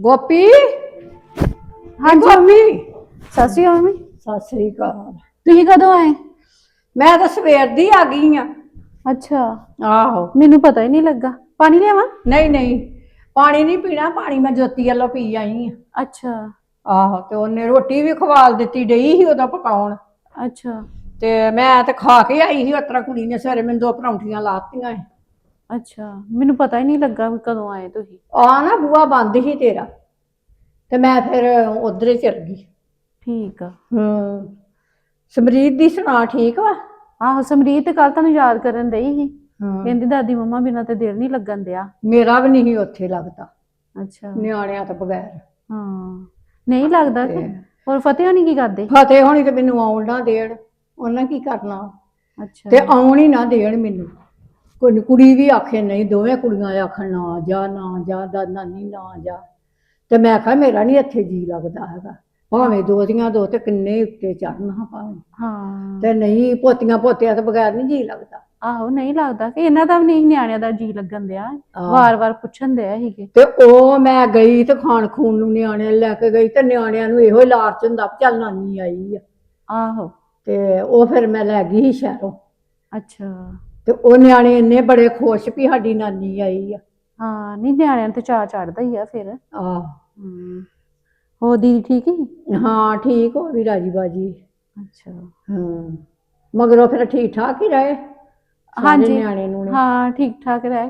ਗੋਪੀ? ਹਾਂਜੀ ਗੋਪੀ ਸਤਿ ਸ਼੍ਰੀ ਅਕਾਲ ਮੰਮੀ। ਸਤਿ ਸ੍ਰੀ ਅਕਾਲ। ਤੁਸੀਂ ਕਦੋਂ ਆਏ? ਮੈਂ ਤਾਂ ਸਵੇਰ ਦੀ ਆ ਗਈ ਆ। ਅੱਛਾ। ਆਹੋ। ਮੈਨੂੰ ਪਤਾ ਹੀ ਨਹੀਂ ਲੱਗਾ। ਪਾਣੀ ਲਿਆਵਾਂ? ਨਹੀਂ ਨਹੀਂ। ਪਾਣੀ ਨਹੀਂ ਪੀਣਾ ਪਾਣੀ ਮੈਂ ਜੋਤੀ ਵੱਲੋਂ ਪੀ ਆਈ ਆ। ਅੱਛਾ। ਆਹੋ ਤੇ ਉਹਨੇ ਰੋਟੀ ਵੀ ਖਵਾਲ ਦਿੱਤੀ ਡਈ ਸੀ ਉਹਦਾ ਪਕਾਉਣ। ਅੱਛਾ। ਤੇ ਮੈਂ ਤੇ ਖਾ ਕੇ ਆਈ ਸੀ ਉਤਰਾ ਕੁੜੀ ਨੇ ਸਵੇਰੇ ਮੈਨੂੰ ਦੋ ਪਰੌਂਠੀਆਂ ਲਾਤੀਆਂ ਸੀ। ਅੱਛਾ ਮੈਨੂੰ ਪਤਾ ਹੀ ਨਹੀਂ ਲੱਗਾ ਵੀ ਕਦੋਂ ਆਏ ਤੁਸੀਂ। ਆ ਨਾ ਬੂਆ ਬੰਦ ਹੀ ਤੇਰਾ ਤੇ ਮੈਂ ਫਿਰ ਉਧਰੇ ਚਲ ਗਈ। ਠੀਕ ਆ। ਹੂੰ ਸਮਰੀਤ ਦੀ ਸੁਣਾ ਠੀਕ ਵਾ? ਆਹੋ ਸਮਰੀਤ ਕੱਲ ਤੁਹਾਨੂੰ ਯਾਦ ਕਰਨ ਦਈ ਸੀ। ਹਾਂ। ਕਹਿੰਦੀ ਦਾਦੀ ਮੰਮਾ ਬਿਨਾਂ ਤੇ ਦਿਲ ਨਹੀਂ ਲੱਗਣ ਦਿਆ। ਮੇਰਾ ਵੀ ਨਹੀਂ ਉੱਥੇ ਲੱਗਦਾ। ਅੱਛਾ। ਨਿਆਣਿਆਂ ਤੋਂ ਬਗੈਰ। ਹਾਂ ਨਹੀਂ ਲੱਗਦਾ ਕਿ ਤੇ- ਹੋਰ ਫਤਿਹ ਨਹੀਂ ਕੀ ਕਰਦੇ? ਫਤਿਹ ਹੋਣੀ ਤੇ ਮੈਨੂੰ ਆਉਣ ਨਾ ਦੇਣ। ਉਹਨਾਂ ਕੀ ਕਰਨਾ? ਅੱਛਾ। ਤੇ ਆਉਣ ਹੀ ਨਾ ਦੇਣ ਮੈਨੂੰ। ਕੋਈ ਕੁੜੀ ਵੀ ਆਖੇ ਨਹੀਂ ਦੋਵੇਂ ਕੁੜੀਆਂ ਆਖਣ ਨਾ ਜਾ ਨਾ ਜਾ ਦਾ ਨਾਨੀ ਨਾ ਜਾ। ਤੇ ਮੈਂ ਕਿਹਾ ਮੇਰਾ ਨਹੀਂ ਇੱਥੇ ਜੀ ਲੱਗਦਾ ਹੈਗਾ। ਭਾਵੇਂ ਦੋ ਦੀਆਂ ਦੋ ਤੇ ਕਿੰਨੇ ਉੱਤੇ ਚੜਨਾ ਭਾਵੇਂ। ਹਾਂ। ਤੇ ਨਹੀਂ ਪੋਤੀਆਂ ਪੋਤਿਆਂ ਤੋਂ ਬਗੈਰ ਨਹੀਂ ਜੀ ਲੱਗਦਾ। ਆਹੋ ਨਹੀਂ ਲੱਗਦਾ। ਕਿ ਇਹਨਾਂ ਦਾ ਵੀ ਨਹੀਂ ਨਿਆਣਿਆਂ ਦਾ ਜੀ ਲੱਗਣ ਦਿਆ। ਵਾਰ-ਵਾਰ ਪੁੱਛਣ ਦਿਆ ਸੀਗੇ। ਤੇ ਉਹ ਮੈਂ ਗਈ ਤੇ ਖਾਣ ਖੂਨ ਨੂੰ ਨਿਆਣੇ ਲੈ ਕੇ ਗਈ ਤੇ ਨਿਆਣਿਆਂ ਨੂੰ ਇਹੋ ਹੀ ਲਾਲਚ ਹੁੰਦਾ ਚੱਲ ਨਾਨੀ ਆਈ ਆ। ਆਹੋ। ਤੇ ਉਹ ਫਿਰ ਮੈਂ ਲੈ ਗਈ ਸੀ ਸ਼ਹਿਰੋਂ। ਅੱਛਾ। ਤੇ ਉਹ ਨਿਆਣੇ ਇੰਨੇ ਬੜੇ ਖੁਸ਼ ਵੀ ਸਾਡੀ ਨਾਨੀ ਆਈ ਆ। ਹਾਂ ਨਹੀਂ ਨਿਆਣਿਆਂ ਨੂੰ ਤੇ ਚਾਅ ਚੜਦਾ ਹੀ ਆ ਫਿਰ। ਆਹ। ਹਮ ਹੋ ਦੀਦੀ ਠੀਕ ਹੀ? ਹਾਂ ਠੀਕ ਹੋ ਵੀ ਰਾਜੀ ਬਾਜੀ। ਅੱਛਾ। ਹਾਂ। ਮਗਰੋਂ ਫਿਰ ਠੀਕ ਠਾਕ ਹੀ ਰਹੇ ਸਾਰੇ ਹਾਂਜੀ। ਨਿਆਣੇ ਨੂੰ ਹਾਂ ਠੀਕ ਠਾਕ ਰਹਿ।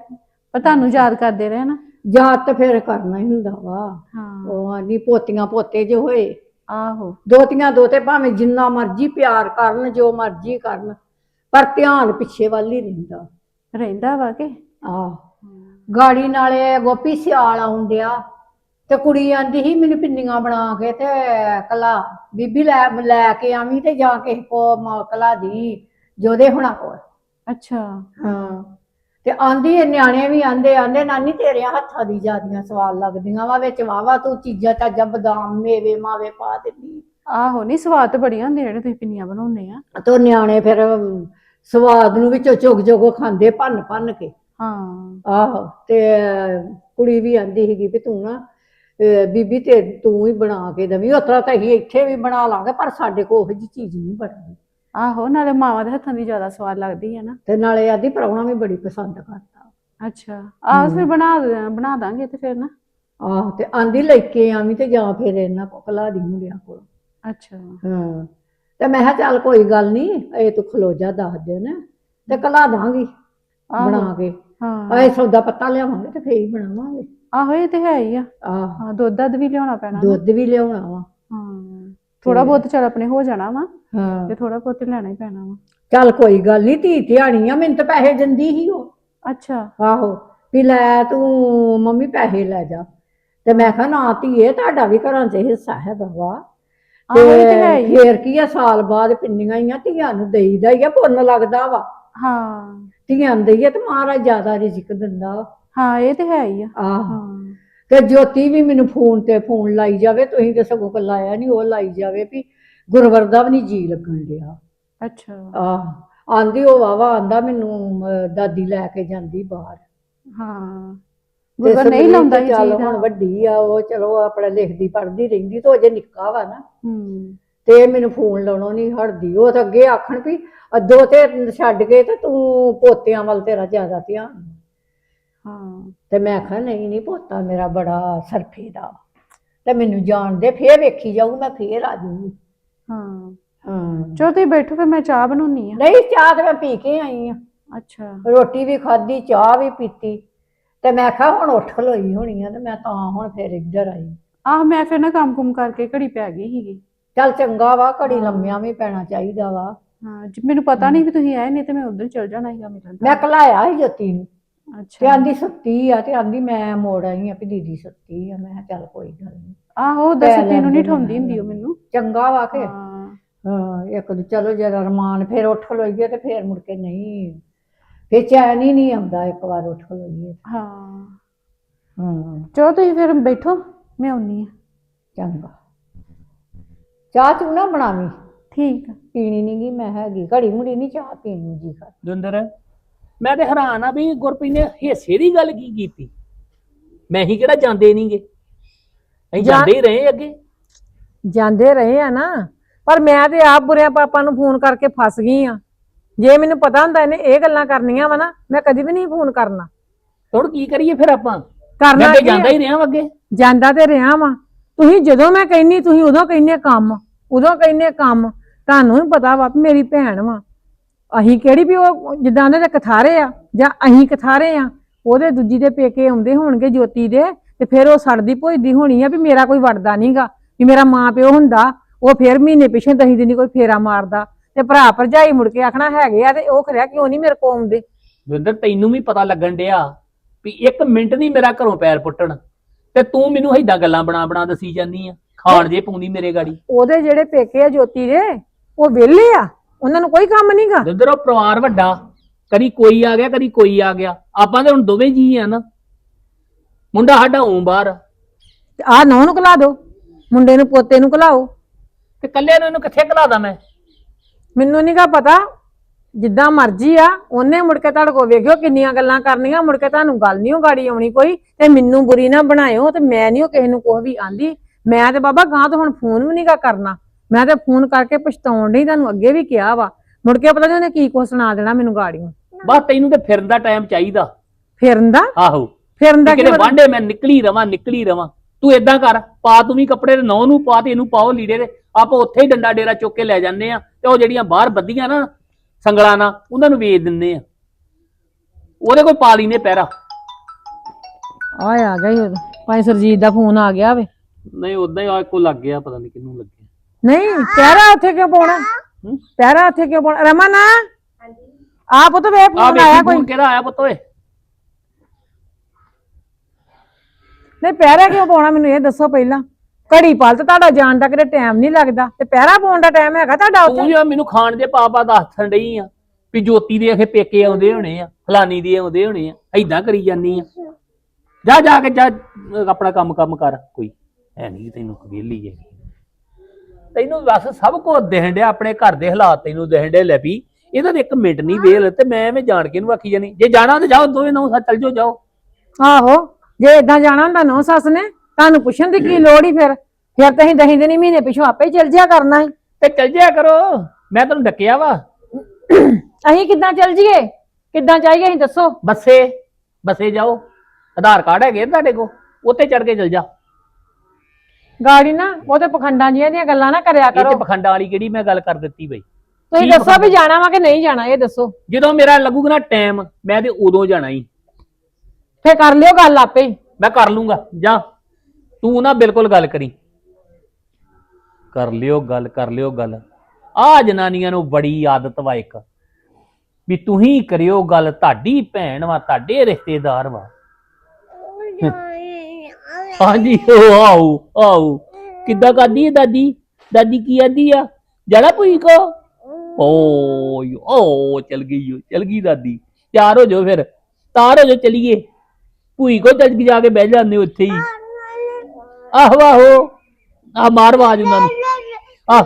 ਪਰ ਤੁਹਾਨੂੰ ਯਾਦ ਕਰਦੇ ਰਹੇ ਨਾ। ਯਾਦ ਤਾਂ ਫਿਰ ਕਰਨਾ ਹੀ ਹੁੰਦਾ ਵਾ। ਹਾਂ। ਉਹ ਆਂਦੀ ਪੋਤੀਆਂ ਪੋਤੇ ਜੋ ਹੋਏ। ਆਹੋ। ਦੋਤੀਆਂ ਦੋਤੇ ਭਾਵੇਂ ਜਿੰਨਾ ਮਰਜ਼ੀ ਪਿਆਰ ਕਰਨ ਜੋ ਮਰਜ਼ੀ ਕਰਨ। ਪਰ ਧਿਆਨ ਪਿੱਛੇ ਵੱਲ ਹੀ ਰਹਿੰਦਾ। ਰਹਿੰਦਾ ਵਾ ਕਿ? ਆਹ ਗਾੜੀ ਨਾਲੇ ਗੋਪੀ ਸਿਆਲ ਆਉਣ ਡਿਆ ਤੇ ਕੁੜੀ ਆਂਦੀ ਸੀ ਮੈਨੂੰ ਪਿੰਨੀਆਂ ਬਣਾ ਕੇ ਤੇ ਕਲਾ ਬੀਬੀ ਲੈ ਲੈ ਕੇ ਆਵੀਂ ਤੇ ਜਾ ਕੇ ਕੋ ਮਕਲਾ ਦੀ ਜੋਦੇ ਹੁਣਾ ਕੋਲ। ਅੱਛਾ। ਹਾਂ ਤੇ ਆਂਦੀ ਇਹ ਨਿਆਣੇ ਵੀ ਆਂਦੇ ਆਂਦੇ ਨਾਨੀ ਤੇਰੇ ਹੱਥਾਂ ਦੀ ਜਿਆਦੀਆਂ ਸਵਾਦ ਲੱਗਦੀਆਂ ਵਾ ਵਿੱਚ ਵਾਵਾ ਤੂੰ ਚੀਜ਼ਾਂ ਚਾਜ਼ਾਂ ਬਦਾਮ ਮੇਵੇ ਮਾਵੇ ਪਾ ਦਿੰਦੀ। ਆਹੋ ਨਹੀਂ ਸਵਾਦ ਬੜੀਆਂ ਹੁੰਦੀਆਂ ਜਿਹੜੇ ਤੁਸੀਂ ਪਿੰਨੀਆਂ ਬਣਾਉਂਦੇ ਆ। ਤੇ ਉਹ ਨਿਆਣੇ ਫਿਰ ਸਵਾਦ ਨੂੰ ਵਿੱਚੋਂ ਚੁਗ ਚੁਗ ਖਾਂਦੇ ਭੰਨ ਭੰਨ ਕੇ। ਹਾਂ। ਆਹੋ ਤੇ ਕੁੜੀ ਵੀ ਆਂਦੀ ਸੀਗੀ ਵੀ ਤੂੰ ਨਾ ਅਹ ਬੀਬੀ ਤੇ ਤੂੰ ਹੀ ਬਣਾ ਕੇ ਦੇਵੀਂ ਉਸ ਤਰ੍ਹਾਂ ਤਾਂ ਅਸੀਂ ਇੱਥੇ ਵੀ ਬਣਾ ਲਾਂਗੇ ਪਰ ਸਾਡੇ ਕੋਲ ਉਹੋ ਜਿਹੀ ਚੀਜ਼ ਨਹੀਂ ਬਣਦੀ। ਆਹੋ ਨਾਲੇ ਮਾਵਾਂ ਦੇ ਹੱਥਾਂ ਦੀ ਜ਼ਿਆਦਾ ਸਵਾਦ ਲੱਗਦੀ ਹੈ ਨਾ। ਤੇ ਨਾਲੇ ਆਦੀ ਪ੍ਰਾਹੁਣਾ ਵੀ ਬੜੀ ਪਸੰਦ ਕਰਦਾ। ਅੱਛਾ ਆਹ ਫਿਰ ਬਣਾ ਦ- ਬਣਾ ਦਾਂਗੇ ਤੇ ਫਿਰ ਨਾ। ਆਹੋ ਤੇ ਆਂਦੀ ਲੈ ਕੇ ਆਵੀਂ ਤੇ ਜਾਂ ਫਿਰ ਇਹਨਾਂ ਕੋ ਕਲਾ ਦੀ ਮੁੰਡਿਆਂ ਕੋਲ। ਅੱਛਾ। ਹਾਂ। ਤੇ ਮੈਂ ਕਿਹਾ ਚੱਲ ਕੋਈ ਗੱਲ ਨਹੀਂ ਇਹ ਤੂੰ ਖਲੋ ਜਾ ਦੱਸ ਦੇ ਨਾ ਤੇ ਕਲਾ ਦਾਂਗੀ ਆਹੋ। ਬਣਾ ਕੇ। ਹਾਂ। ਆਏ ਸੌਦਾ ਪੱਤਾ ਲਿਆਵਾਂਗੇ ਤੇ ਫੇਰ ਹੀ ਬਣਾਵਾਂਗੇ। ਆਹੋ ਇਹ ਤੇ ਹੈ ਹੀ ਆ। ਆਹ। ਹਾਂ ਦੁੱਧ ਦੱਧ ਵੀ ਲਿਆਉਣਾ ਪੈਣਾ ਨਾ। ਦੁੱਧ ਵੀ ਲਿਆਉਣਾ ਵਾ। ਹਾਂ। ਥੋੜਾ ਬਹੁਤ ਚੱਲ ਆਪਣੇ ਹੋ ਜਾਣਾ ਵਾ। ਹਾਂ। ਤੇ ਥੋੜਾ ਬਹੁਤ ਲੈਣਾ ਹੀ ਪੈਣਾ ਵਾ। ਚੱਲ ਕੋਈ ਗੱਲ ਨਹੀਂ ਧੀ ਧਿਆਣੀ ਆ ਮੈਨੂੰ ਤਾਂ ਪੈਸੇ ਦਿੰਦੀ ਸੀ ਉਹ। ਅੱਛਾ। ਆਹੋ ਵੀ ਲੈ ਤੂੰ ਮੰਮੀ ਪੈਸੇ ਲੈ ਜਾ। ਤੇ ਮੈਂ ਕਿਹਾ ਨਾ ਧੀਏ ਤੁਹਾਡਾ ਵੀ ਘਰਾਂ 'ਚ ਹਿੱਸਾ ਹੈਗਾ ਵਾ। ਆਹੋ ਇਹ ਤੇ ਹੈ ਹੀ। ਆ। ਫੇਰ ਕੀ ਆ ਸਾਲ ਬਾਅਦ ਪਿੰਨੀਆਂ ਹੀ ਆ ਧੀਆਂ ਨੂੰ ਦੇਈਦਾ ਹੀ ਆ ਪੁੰਨ ਲੱਗਦਾ ਵਾ। ਹਾਂ। ਧੀਆਂ ਨੂੰ ਦੇਈਏ ਤੇ ਮਹਾਰਾਜ ਜ਼ਿਆਦਾ ਰਿਜ਼ਕ ਦਿੰਦਾ ਵਾ। ਹਾਂ ਇਹ ਤੇ ਹੈ ਹੀ ਆ। ਆਹ। ਹਾਂ। ਤੇ ਜੋਤੀ ਵੀ ਮੈਨੂੰ ਫੋਨ ਤੇ ਫੋਨ ਲਾਈ ਜਾਵੇ ਤੁਸੀਂ ਤੇ ਸਗੋਂ ਕੱਲ ਆਇਆ ਨਹੀਂ ਉਹ ਲਾਈ ਜਾਵੇ ਵੀ ਗੁਰਵਰ ਦਾ ਵੀ ਨਹੀਂ ਜੀ ਲੱਗਣ ਡਿਆ। ਅੱਛਾ। ਆਹ ਆਂਦੀ ਉਹ ਵਾਵਾ ਆਂਦਾ ਮੈਨੂੰ ਦਾਦੀ ਲੈ ਕੇ ਜਾਂਦੀ ਬਾਹਰ। ਹਾਂ। ਗੁਰਵਰ ਨਹੀਂ ਲਾਉਂਦਾ ਇਹ ਚੱਲ ਹੁਣ ਵੱਡੀ ਆ ਉਹ ਚਲੋ ਆਪਣਾ ਲਿਖਦੀ ਪੜ੍ਹਦੀ ਰਹਿੰਦੀ ਤੇ ਉਹ ਜੇ ਨਿੱਕਾ ਵਾ ਨਾ। ਹੂੰ। ਤੇ ਮੈਨੂੰ ਫੋਨ ਲਾਉਣੋਂ ਨਹੀਂ ਹਟਦੀ। ਉਹ ਤਾਂ ਅੱਗੇ ਆਖਣ ਵੀ ਅੱਧੋ ਤੇ ਛੱਡ ਕੇ ਤੇ ਤੂੰ ਪੋਤਿਆਂ ਵੱਲ ਤੇਰਾ ਜ਼ਿਆਦਾ ਧਿਆਨ ਹਾਂ। ਤੇ ਮੈਂ ਕਿਹਾ ਨਹੀਂ ਨਹੀਂ ਪੋਤਾ ਮੇਰਾ ਬੜਾ ਸਰਫੇ ਦਾ। ਤੇ ਮੈਨੂੰ ਜਾਣ ਦੇ ਫੇਰ ਵੇਖੀ ਜਾਊ ਮੈਂ ਫੇਰ ਆ ਜਾਊਂਗੀ ਹਾਂ। ਹਾਂ। ਚਲੋ ਤੁਸੀਂ ਬੈਠੋ ਫਿਰ ਮੈਂ ਚਾਹ ਬਣਾਉਣੀ ਆ। ਨਹੀਂ ਚਾਹ ਤੇ ਮੈਂ ਪੀ ਕੇ ਆਈ ਆ। ਅੱਛਾ। ਰੋਟੀ ਵੀ ਖਾਧੀ ਚਾਹ ਵੀ ਪੀਤੀ। ਤੇ ਮੈਂ ਕਿਹਾ ਹੁਣ ਉੱਠ ਖਲੋਈ ਹੋਣੀ ਆ ਤੇ ਮੈਂ ਤਾਂ ਹੁਣ ਫੇਰ ਇੱਧਰ ਆਈ। ਆਹ ਮੈਂ ਫਿਰ ਨਾ ਕੰਮ ਕੁਮ ਕਰਕੇ ਘੜੀ ਪੈ ਗਈ ਸੀਗੀ। ਚੱਲ ਚੰਗਾ ਵਾ ਘੜੀ ਲੰਮਿਆਂ ਵੀ ਪੈਣਾ ਚਾਹੀਦਾ ਵਾ। ਹਾਂ ਜੀ, ਮੈਨੂੰ ਪਤਾ ਨਹੀਂ ਵੀ ਤੁਸੀਂ ਆਏ ਨਹੀਂ ਤੇ ਮੈਂ ਉਧਰ ਚਲ ਜਾਣਾ ਸੀਗਾ ਮਿਲਣ ਮੈਂ ਕਲਾਇਆ ਸੀ ਜੋਤੀ ਨੂੰ। ਤੇ ਅੱਛਾ ਆਂਦੀ ਸੁੱਤੀ ਆ ਤੇ ਆਂਦੀ ਮੈਂ ਮੋੜ ਆਈ ਆ ਵੀ ਦੀਦੀ ਸੁੱਤੀ ਆ। ਮੈਂ ਕਿਹਾ ਚੱਲ ਕੋਈ ਗੱਲ ਨਹੀਂ ਆਹੋ ਪੈ ਦੱਸ ਤੈਨੂੰ ਨਹੀਂ ਲੈਂਦੇ ਠਾਉਂਦੀ ਨੇ। ਹੁੰਦੀ ਉਹ ਮੈਨੂੰ। ਚੰਗਾ ਵਾ ਕੇ ਹਾਂ। ਹਾਂ ਇੱਕ ਚਲੋ ਜਰਾ ਰਮਾਨ ਫੇਰ ਉੱਠ ਖਲੋਈਏ ਤੇ ਫੇਰ ਮੁੜ ਕੇ ਨਹੀਂ। ਫੇਰ ਚੈਨ ਹੀ ਨਹੀਂ ਆਉਂਦਾ ਇੱਕ ਵਾਰ ਉੱਠ ਖਲੋਈਏ ਹਾਂ। ਹਾਂ। ਚਲੋ ਤੁਸੀਂ ਫਿਰ ਬੈਠੋ ਮੈਂ ਆਉਣੀ ਆ। ਚੰਗਾ। ਚਾਹ ਤੂੰ ਨਾ ਬਣਾਵੀਂ? ਠੀਕ ਆ। ਪੀਣੀ ਨਹੀਂ ਗੀ ਮੈਂ ਹੈਗੀ। ਘੜੀ ਮੁੜੀ ਨਹੀਂ ਚਾਹ ਪੀਣ ਜੀ ਕਰ ਦਵਿੰਦਰ ਮੈਂ ਤੇ ਹੈਰਾਨ ਆ ਵੀ ਗੁਰਪ੍ਰੀਤ ਨੇ ਹਿੱਸੇ ਦੀ ਗੱਲ ਕੀ ਕੀਤੀ? ਮੈਂ ਹੀ ਕਿਹੜਾ ਜਾਂਦੇ ਨਹੀਂਗੇ ਅਸੀਂ ਜਾ- ਜਾਂਦੇ ਹੀ ਰਹੇ ਅੱਗੇ। ਜਾਂਦੇ ਰਹੇ ਆ ਨਾ ਪਰ ਮੈਂ ਤੇ ਆਪ ਬੁਰਿਆਂ ਪਾਪਾ ਨੂੰ ਫੋਨ ਕਰਕੇ ਫਸ ਗਈ ਆ। ਜੇ ਮੈਨੂੰ ਪਤਾ ਹੁੰਦਾ ਇਹਨੇ ਇਹ ਗੱਲਾਂ ਕਰਨੀਆਂ ਵਾ ਨਾ ਮੈਂ ਕਦੀ ਵੀ ਨਹੀਂ ਫੋਨ ਕਰਨਾ। ਹੁਣ ਕੀ ਕਰੀਏ ਫਿਰ ਆਪਾਂ? ਕਰਨਾ ਮੈਂ ਤੇ ਕੀ ਆ? ਜਾਂਦਾ ਹੀ ਰਿਹਾ ਅੱਗੇ? ਜਾਂਦਾ ਤੇ ਰਿਹਾ ਵਾਂ। ਤੁਸੀਂ ਜਦੋਂ ਮੈਂ ਕਹਿੰਨੀ ਤੁਸੀਂ ਉਦੋਂ ਕਹਿੰਨੇ ਕੰਮ ਉਦੋਂ ਕਹਿੰਨੇ ਕੰਮ। ਤੁਹਾਨੂੰ ਵੀ ਪਤਾ ਵਾ ਵੀ ਮੇਰੀ ਭੈਣ ਵਾ। ਅਹੀਂ ਕਿਹੜੀ ਵੀ ਉਹ ਜਿੱਦਾਂ ਉਹਦੇ ਕਥਾਰੇ ਆ ਜਾਂ ਅਹੀਂ ਕਥਾਰੇ ਆ ਉਹਦੇ ਦੂਜੀ ਦੇ ਪੇਕੇ ਆਉਂਦੇ ਹੋਣਗੇ ਜੋਤੀ ਦੇ ਤੇ ਫਿਰ ਉਹ ਸੜਦੀ ਭੁੱਜਦੀ ਹੋਣੀ ਆ ਵੀ ਮੇਰਾ ਕੋਈ ਵੜਦਾ ਨਹੀਂਗਾ ਵੀ ਮੇਰਾ ਮਾਂ ਪਿਓ ਹੁੰਦਾ ਉਹ ਫਿਰ ਮਹੀਨੇ ਪਿਛੇ ਦਹੀਂ ਦਿਨੀ ਕੋਈ ਫੇਰਾ ਮਾਰਦਾ। ਤੇ ਭਰਾ ਭਰਜਾਈ ਮੁੜ ਕੇ ਆਖਣਾ ਹੈਗੇ ਆ ਤੇ ਉਹ ਖਰਿਆ ਕਿਉਂ ਨਹੀਂ ਮੇਰੇ ਕੋ ਆਉਂਦੇ? ਦਵਿੰਦਰ ਤੈਨੂੰ ਵੀ ਪਤਾ ਲੱਗਣ ਡਿਆ ਵੀ ਇੱਕ ਮਿੰਟ ਨਹੀਂ ਮੇਰਾ ਘਰੋਂ ਪੈਰ ਪੁੱਟਣ ਤੇ ਤੂੰ ਮੈਨੂੰ ਏਦਾਂ ਗੱਲਾਂ ਬਣਾ ਬਣਾ ਦਸੀ ਜਾਂਦੀ ਆ ਖਾਣ ਜੇ ਪਾਉਂਦੀ ਮੇਰੇ ਗਾੜੀ। ਉਹਦੇ ਜਿਹੜੇ ਪੇਕੇ ਆ ਜੋਤੀ ਦੇ ਉਹ ਵਿਹਲੇ ਆ ਉਹਨਾਂ ਨੂੰ ਕੋਈ ਕੰਮ ਨਹੀਂਗਾ ਦਵਿੰਦਰ ਉਹ ਪਰਿਵਾਰ ਵੱਡਾ ਕਦੀ ਕੋਈ ਆ ਗਿਆ ਕਦੀ ਕੋਈ ਆ ਗਿਆ ਆਪਾਂ ਤੇ ਹੁਣ ਦੋਵੇਂ ਜੀ ਆ ਨਾ। ਮੁੰਡਾ ਸਾਡਾ ਹੋਂ ਬਾਹਰ ਆ। ਆ ਨੌ ਨੂੰ ਕਲਾ ਦੋ ਮੁੰਡੇ ਨੂੰ ਪੋਤੇ ਨੂੰ ਕਲਾਓ ਤੇ ਕੱਲੇ ਨੂੰ ਇਹਨੂੰ ਕਿੱਥੇ ਘਲਾਦਾ ਮੈਂ? ਮੈਨੂੰ ਨੀਗਾ ਪਤਾ ਜਿੱਦਾਂ ਮਰਜ਼ੀ ਆ ਉਹਨੇ ਮੁੜ ਕੇ ਤੁਹਾਡੇ ਕੋਲ ਵੇਖਿਓ ਕਿੰਨੀਆਂ ਗੱਲਾਂ ਕਰਨੀਆਂ ਮੁੜ ਕੇ ਤੁਹਾਨੂੰ ਗੱਲ ਨਹੀਂ ਗਾੜੀ ਆਉਣੀ ਕੋਈ ਤੇ ਮੈਨੂੰ ਬੁਰੀ ਨਾ ਬਣਾਇਓ ਤੇ ਮੈਂ ਨਹੀਂ ਕਿਸੇ ਨੂੰ ਕੁਛ ਵੀ ਆਂਦੀ। ਮੈਂ ਤੇ ਬਾਬਾ ਗਾਂ ਤੋਂ ਹੁਣ ਫੋਨ ਵੀ ਨਹੀਂਗਾ ਕਰਨਾ ਮੈਂ ਤੇ ਫੋਨ ਕਰਕੇ ਪਛਤਾਉਣ ਡਈ ਤੁਹਾਨੂੰ ਅੱਗੇ ਵੀ ਕਿਹਾ ਵਾ। ਮੁੜ ਕੇ ਪਤਾ ਨਹੀਂ ਉਹਨੇ ਕੀ ਕੁਛ ਸੁਣਾ ਦੇਣਾ ਮੈਨੂੰ ਗਾੜੀਆਂ ਬਸ ਤੈਨੂੰ ਤੇ ਫਿਰਨ ਦਾ ਟਾਈਮ ਚਾਹੀਦਾ। ਫਿਰਨ ਦਾ? ਆਹੋ। ਫਿਰਨ ਦਾ ਕਿਤੇ ਕੀ ਮਤਲਬ? ਵਾਂਡੇ ਮੈਂ ਨਿਕਲੀ ਰਵਾਂ ਨਿਕਲੀ ਰਵਾਂ। ਤੂੰ ਏਦਾਂ ਕਰ ਪਾ ਤੂੰ ਵੀ ਕੱਪੜੇ ਤੇ ਨੌ ਨੂੰ ਪਾ ਤੇ ਇਹਨੂੰ ਪਾਓ ਲੀੜੇ ਦੇ ਆਪਾਂ ਉੱਥੇ ਹੀ ਡੰਡਾ ਡੇਰਾ ਚੁੱਕ ਕੇ ਲੈ ਜਾਂਦੇ ਆ ਤੇ ਉਹ ਜਿਹੜੀਆਂ ਬਾਹਰ ਬੱਦੀਆਂ ਨਾ ਸੰਗਲਾਂ ਨਾਲ ਉਹਨਾਂ ਨੂੰ ਵੇਚ ਦਿੰਦੇ ਆ। ਉਹਦੇ ਕੋਈ ਪਾ ਲਈ ਨੇ ਪਹਿਰਾ ਆ ਆ ਗਿਆ ਹੀ ਭਾਈ ਸਰਜੀਤ ਦਾ ਫੋਨ ਆ ਗਿਆ ਵੇ। ਨਹੀਂ ਉਦਾਂ ਹੀ ਆ ਕੋ ਲੱਗ ਗਿਆ ਪਤਾ ਨਹੀਂ ਕਿਹਨੂੰ ਲੱਗਿਆ। ਨਹੀਂ ਪਹਿਰਾ ਉੱਥੇ ਕਿਉਂ ਪਾਉਣਾ? ਹੂੰ? ਪਹਿਰਾ ਉੱਥੇ ਕਿਉਂ ਪਾਉਣਾ? ਰਮਨ? ਆ ਪੁੱਤ ਵੇ ਆ ਫੋਨ ਆਇਆ ਵੇਖੀ ਕੋਈ? ਫੋਨ ਕਿਹਦਾ ਆਇਆ ਪੁੱਤ ਓਏ? ਨਹੀਂ ਪਹਿਰਾ ਕਿਉਂ ਪਾਉਣਾ? ਮੈਨੂੰ ਇਹ ਦੱਸੋ ਪਹਿਲਾਂ। ਘੜੀ ਪਲ ਤੇ ਤੁਹਾਡਾ ਜਾਣ ਦਾ ਕਿਤੇ ਟਾਈਮ ਨਹੀਂ ਲੱਗਦਾ ਤੇ ਪਹਿਰਾ ਪਾਉਣ ਦਾ ਟਾਈਮ ਹੈਗਾ ਤੁਹਾਡਾ ਤੂੰ ਉੱਥੇ ਜਿਹਾ ਮੈਨੂੰ ਖਾਣ ਦੇ ਪਾਪਾ ਦੱਸਣ ਡਈ ਆ ਵੀ ਜੋਤੀ ਦੇ ਅਖੇ ਪੇਕੇ ਆਉਂਦੇ ਹੋਣੇ ਆ ਫਲਾਨੀ ਦੇ ਆਉਂਦੇ ਹੋਣੇ ਆ ਐਦਾਂ ਕਰੀ ਜਾਂਦੀ ਆ। ਜਾ ਜਾ ਕੇ ਜਾ ਅਹ ਆਪਣਾ ਕੰਮ ਕੰਮ ਕਰ ਕੋਈ ਹੈ ਨਹੀਂ ਤੈਨੂੰ ਵਿਹਲੀ ਹੈ ਤੈਨੂੰ ਬਸ ਸਭ ਕੁਝ ਦੇਣ ਡਿਆ ਆਪਣੇ ਘਰ ਦੇ ਹਾਲਾਤ ਤੈਨੂੰ ਦੇਣ ਡੇ ਲੈ ਵੀ ਇਹਦਾ ਤੇ ਇੱਕ ਮਿੰਟ ਨਹੀਂ ਵੇਲ ਤੇ ਮੈਂ ਐਵੇਂ ਜਾਣ ਕੇ ਨੂੰ ਆਖੀ ਜਾਨੀ ਜੇ ਜਾਣਾ ਤੇ ਜਾਓ ਦੋਵੇਂ ਨੌ ਚੱਲ ਜਾਓ ਜਾਓ। ਆਹੋ ਜੇ ਇਦਾਂ ਜਾਣਾ ਹੁੰਦਾ ਨੋ ਸੱਸ ਨੇ ਤੁਹਾਨੂੰ ਪੁੱਛਣ ਦੀ ਕੀ ਲੋੜ ਹੀ ਫਿਰ? ਫਿਰ ਤੁਸੀਂ ਦਹੀਂ ਦਿਨੀ ਮਹੀਨੇ ਪਿਛੋਂ ਆਪੇ ਹੀ ਚਲ ਜਿਆ ਕਰਨਾ ਹੈ ਤੇ ਚੱਲ ਜਿਆ ਕਰੋ। ਮੈਂ ਤੈਨੂੰ ਡੱਕਿਆ ਵਾ। ਅਸੀਂ ਕਿੱਦਾਂ ਚਲ ਜੀਏ? ਕਿੱਦਾਂ ਚਾਹੀਏ ਅਸੀਂ ਦੱਸੋ। ਬੱਸੇ ਬੱਸੇ ਜਾਓ। ਆਧਾਰ ਕਾਰਡ ਹੈਗੇ ਤੁਹਾਡੇ ਕੋਲ ਉੱਤੇ ਚੜ ਕੇ ਚੱਲ ਜਾ। ਗਾੜੀ ਨਾ ਉਹ ਤੇ ਪਖੰਡਾਂ ਜੀਆਂ ਦੀਆਂ ਗੱਲਾਂ ਨਾ ਕਰਿਆ ਇਹ ਕਰੋ। ਤੇ ਪਖੰਡਾਂ ਵਾਲੀ ਕਿਹੜੀ ਮੈਂ ਗੱਲ ਕਰ ਦਿੱਤੀ ਬਈ? ਤੁਸੀਂ ਕੀ ਦੱਸੋ ਵੀ ਜਾਣਾ ਵਾ ਕਿ ਨਹੀਂ ਜਾਣਾ ਇਹ ਦੱਸੋ। ਜਦੋਂ ਮੇਰਾ ਲੱਗੂਗਾ ਨਾ ਟਾਈਮ ਮੈਂ ਤੇ ਉਦੋਂ ਜਾਣਾ ਹੀ ਫੇਰ ਕਰ ਲਿਓ ਗੱਲ ਆਪੇ ਹੀ। ਮੈਂ ਕਰ ਲੂੰਗਾ ਜਾ। ਤੂੰ ਨਾ ਬਿਲਕੁਲ ਗੱਲ ਕਰੀ। ਕਰ ਲਿਓ ਗੱਲ ਕਰ ਲਿਓ ਗੱਲ। ਆ ਜਨਾਨੀਆਂ ਨੂੰ ਬੜੀ ਆਦਤ ਵਾ ਇੱਕ। ਵੀ ਤੂੰ ਹੀ ਕਰਿਓ ਗੱਲ ਤੁਹਾਡੀ ਭੈਣ ਵਾ ਤੁਹਾਡੇ ਰਿਸ਼ਤੇਦਾਰ ਵਾ। ਹਾਂਜੀ ਉਹ ਆਓ ਆਓ। ਕਿੱਦਾਂ ਕਰਦੀ ਹੈ ਦਾਦੀ? ਦਾਦੀ ਕੀ ਆਦੀ ਆ? ਜੜਾ ਭੂਈ ਕੋ ਓ ਓ ਚਲ ਗਈ ਓ, ਚਲ ਗਈ ਦਾਦੀ। ਤਿਆਰ ਹੋ ਜਾਓ ਫਿਰ। ਤਾਰ ਹੋ ਜਾਓ ਚਲੀਏ। ਭੂਈ ਕੋ ਚੱਜ ਜਾ ਕੇ ਬਹਿ ਜਾਂਦੇ ਉੱਥੇ ਹੀ। ਆਹੋ ਆਹੋ ਆ ਮਾਰ ਆਵਾਜ਼ ਉਹਨਾਂ ਨੂੰ। ਆਹ।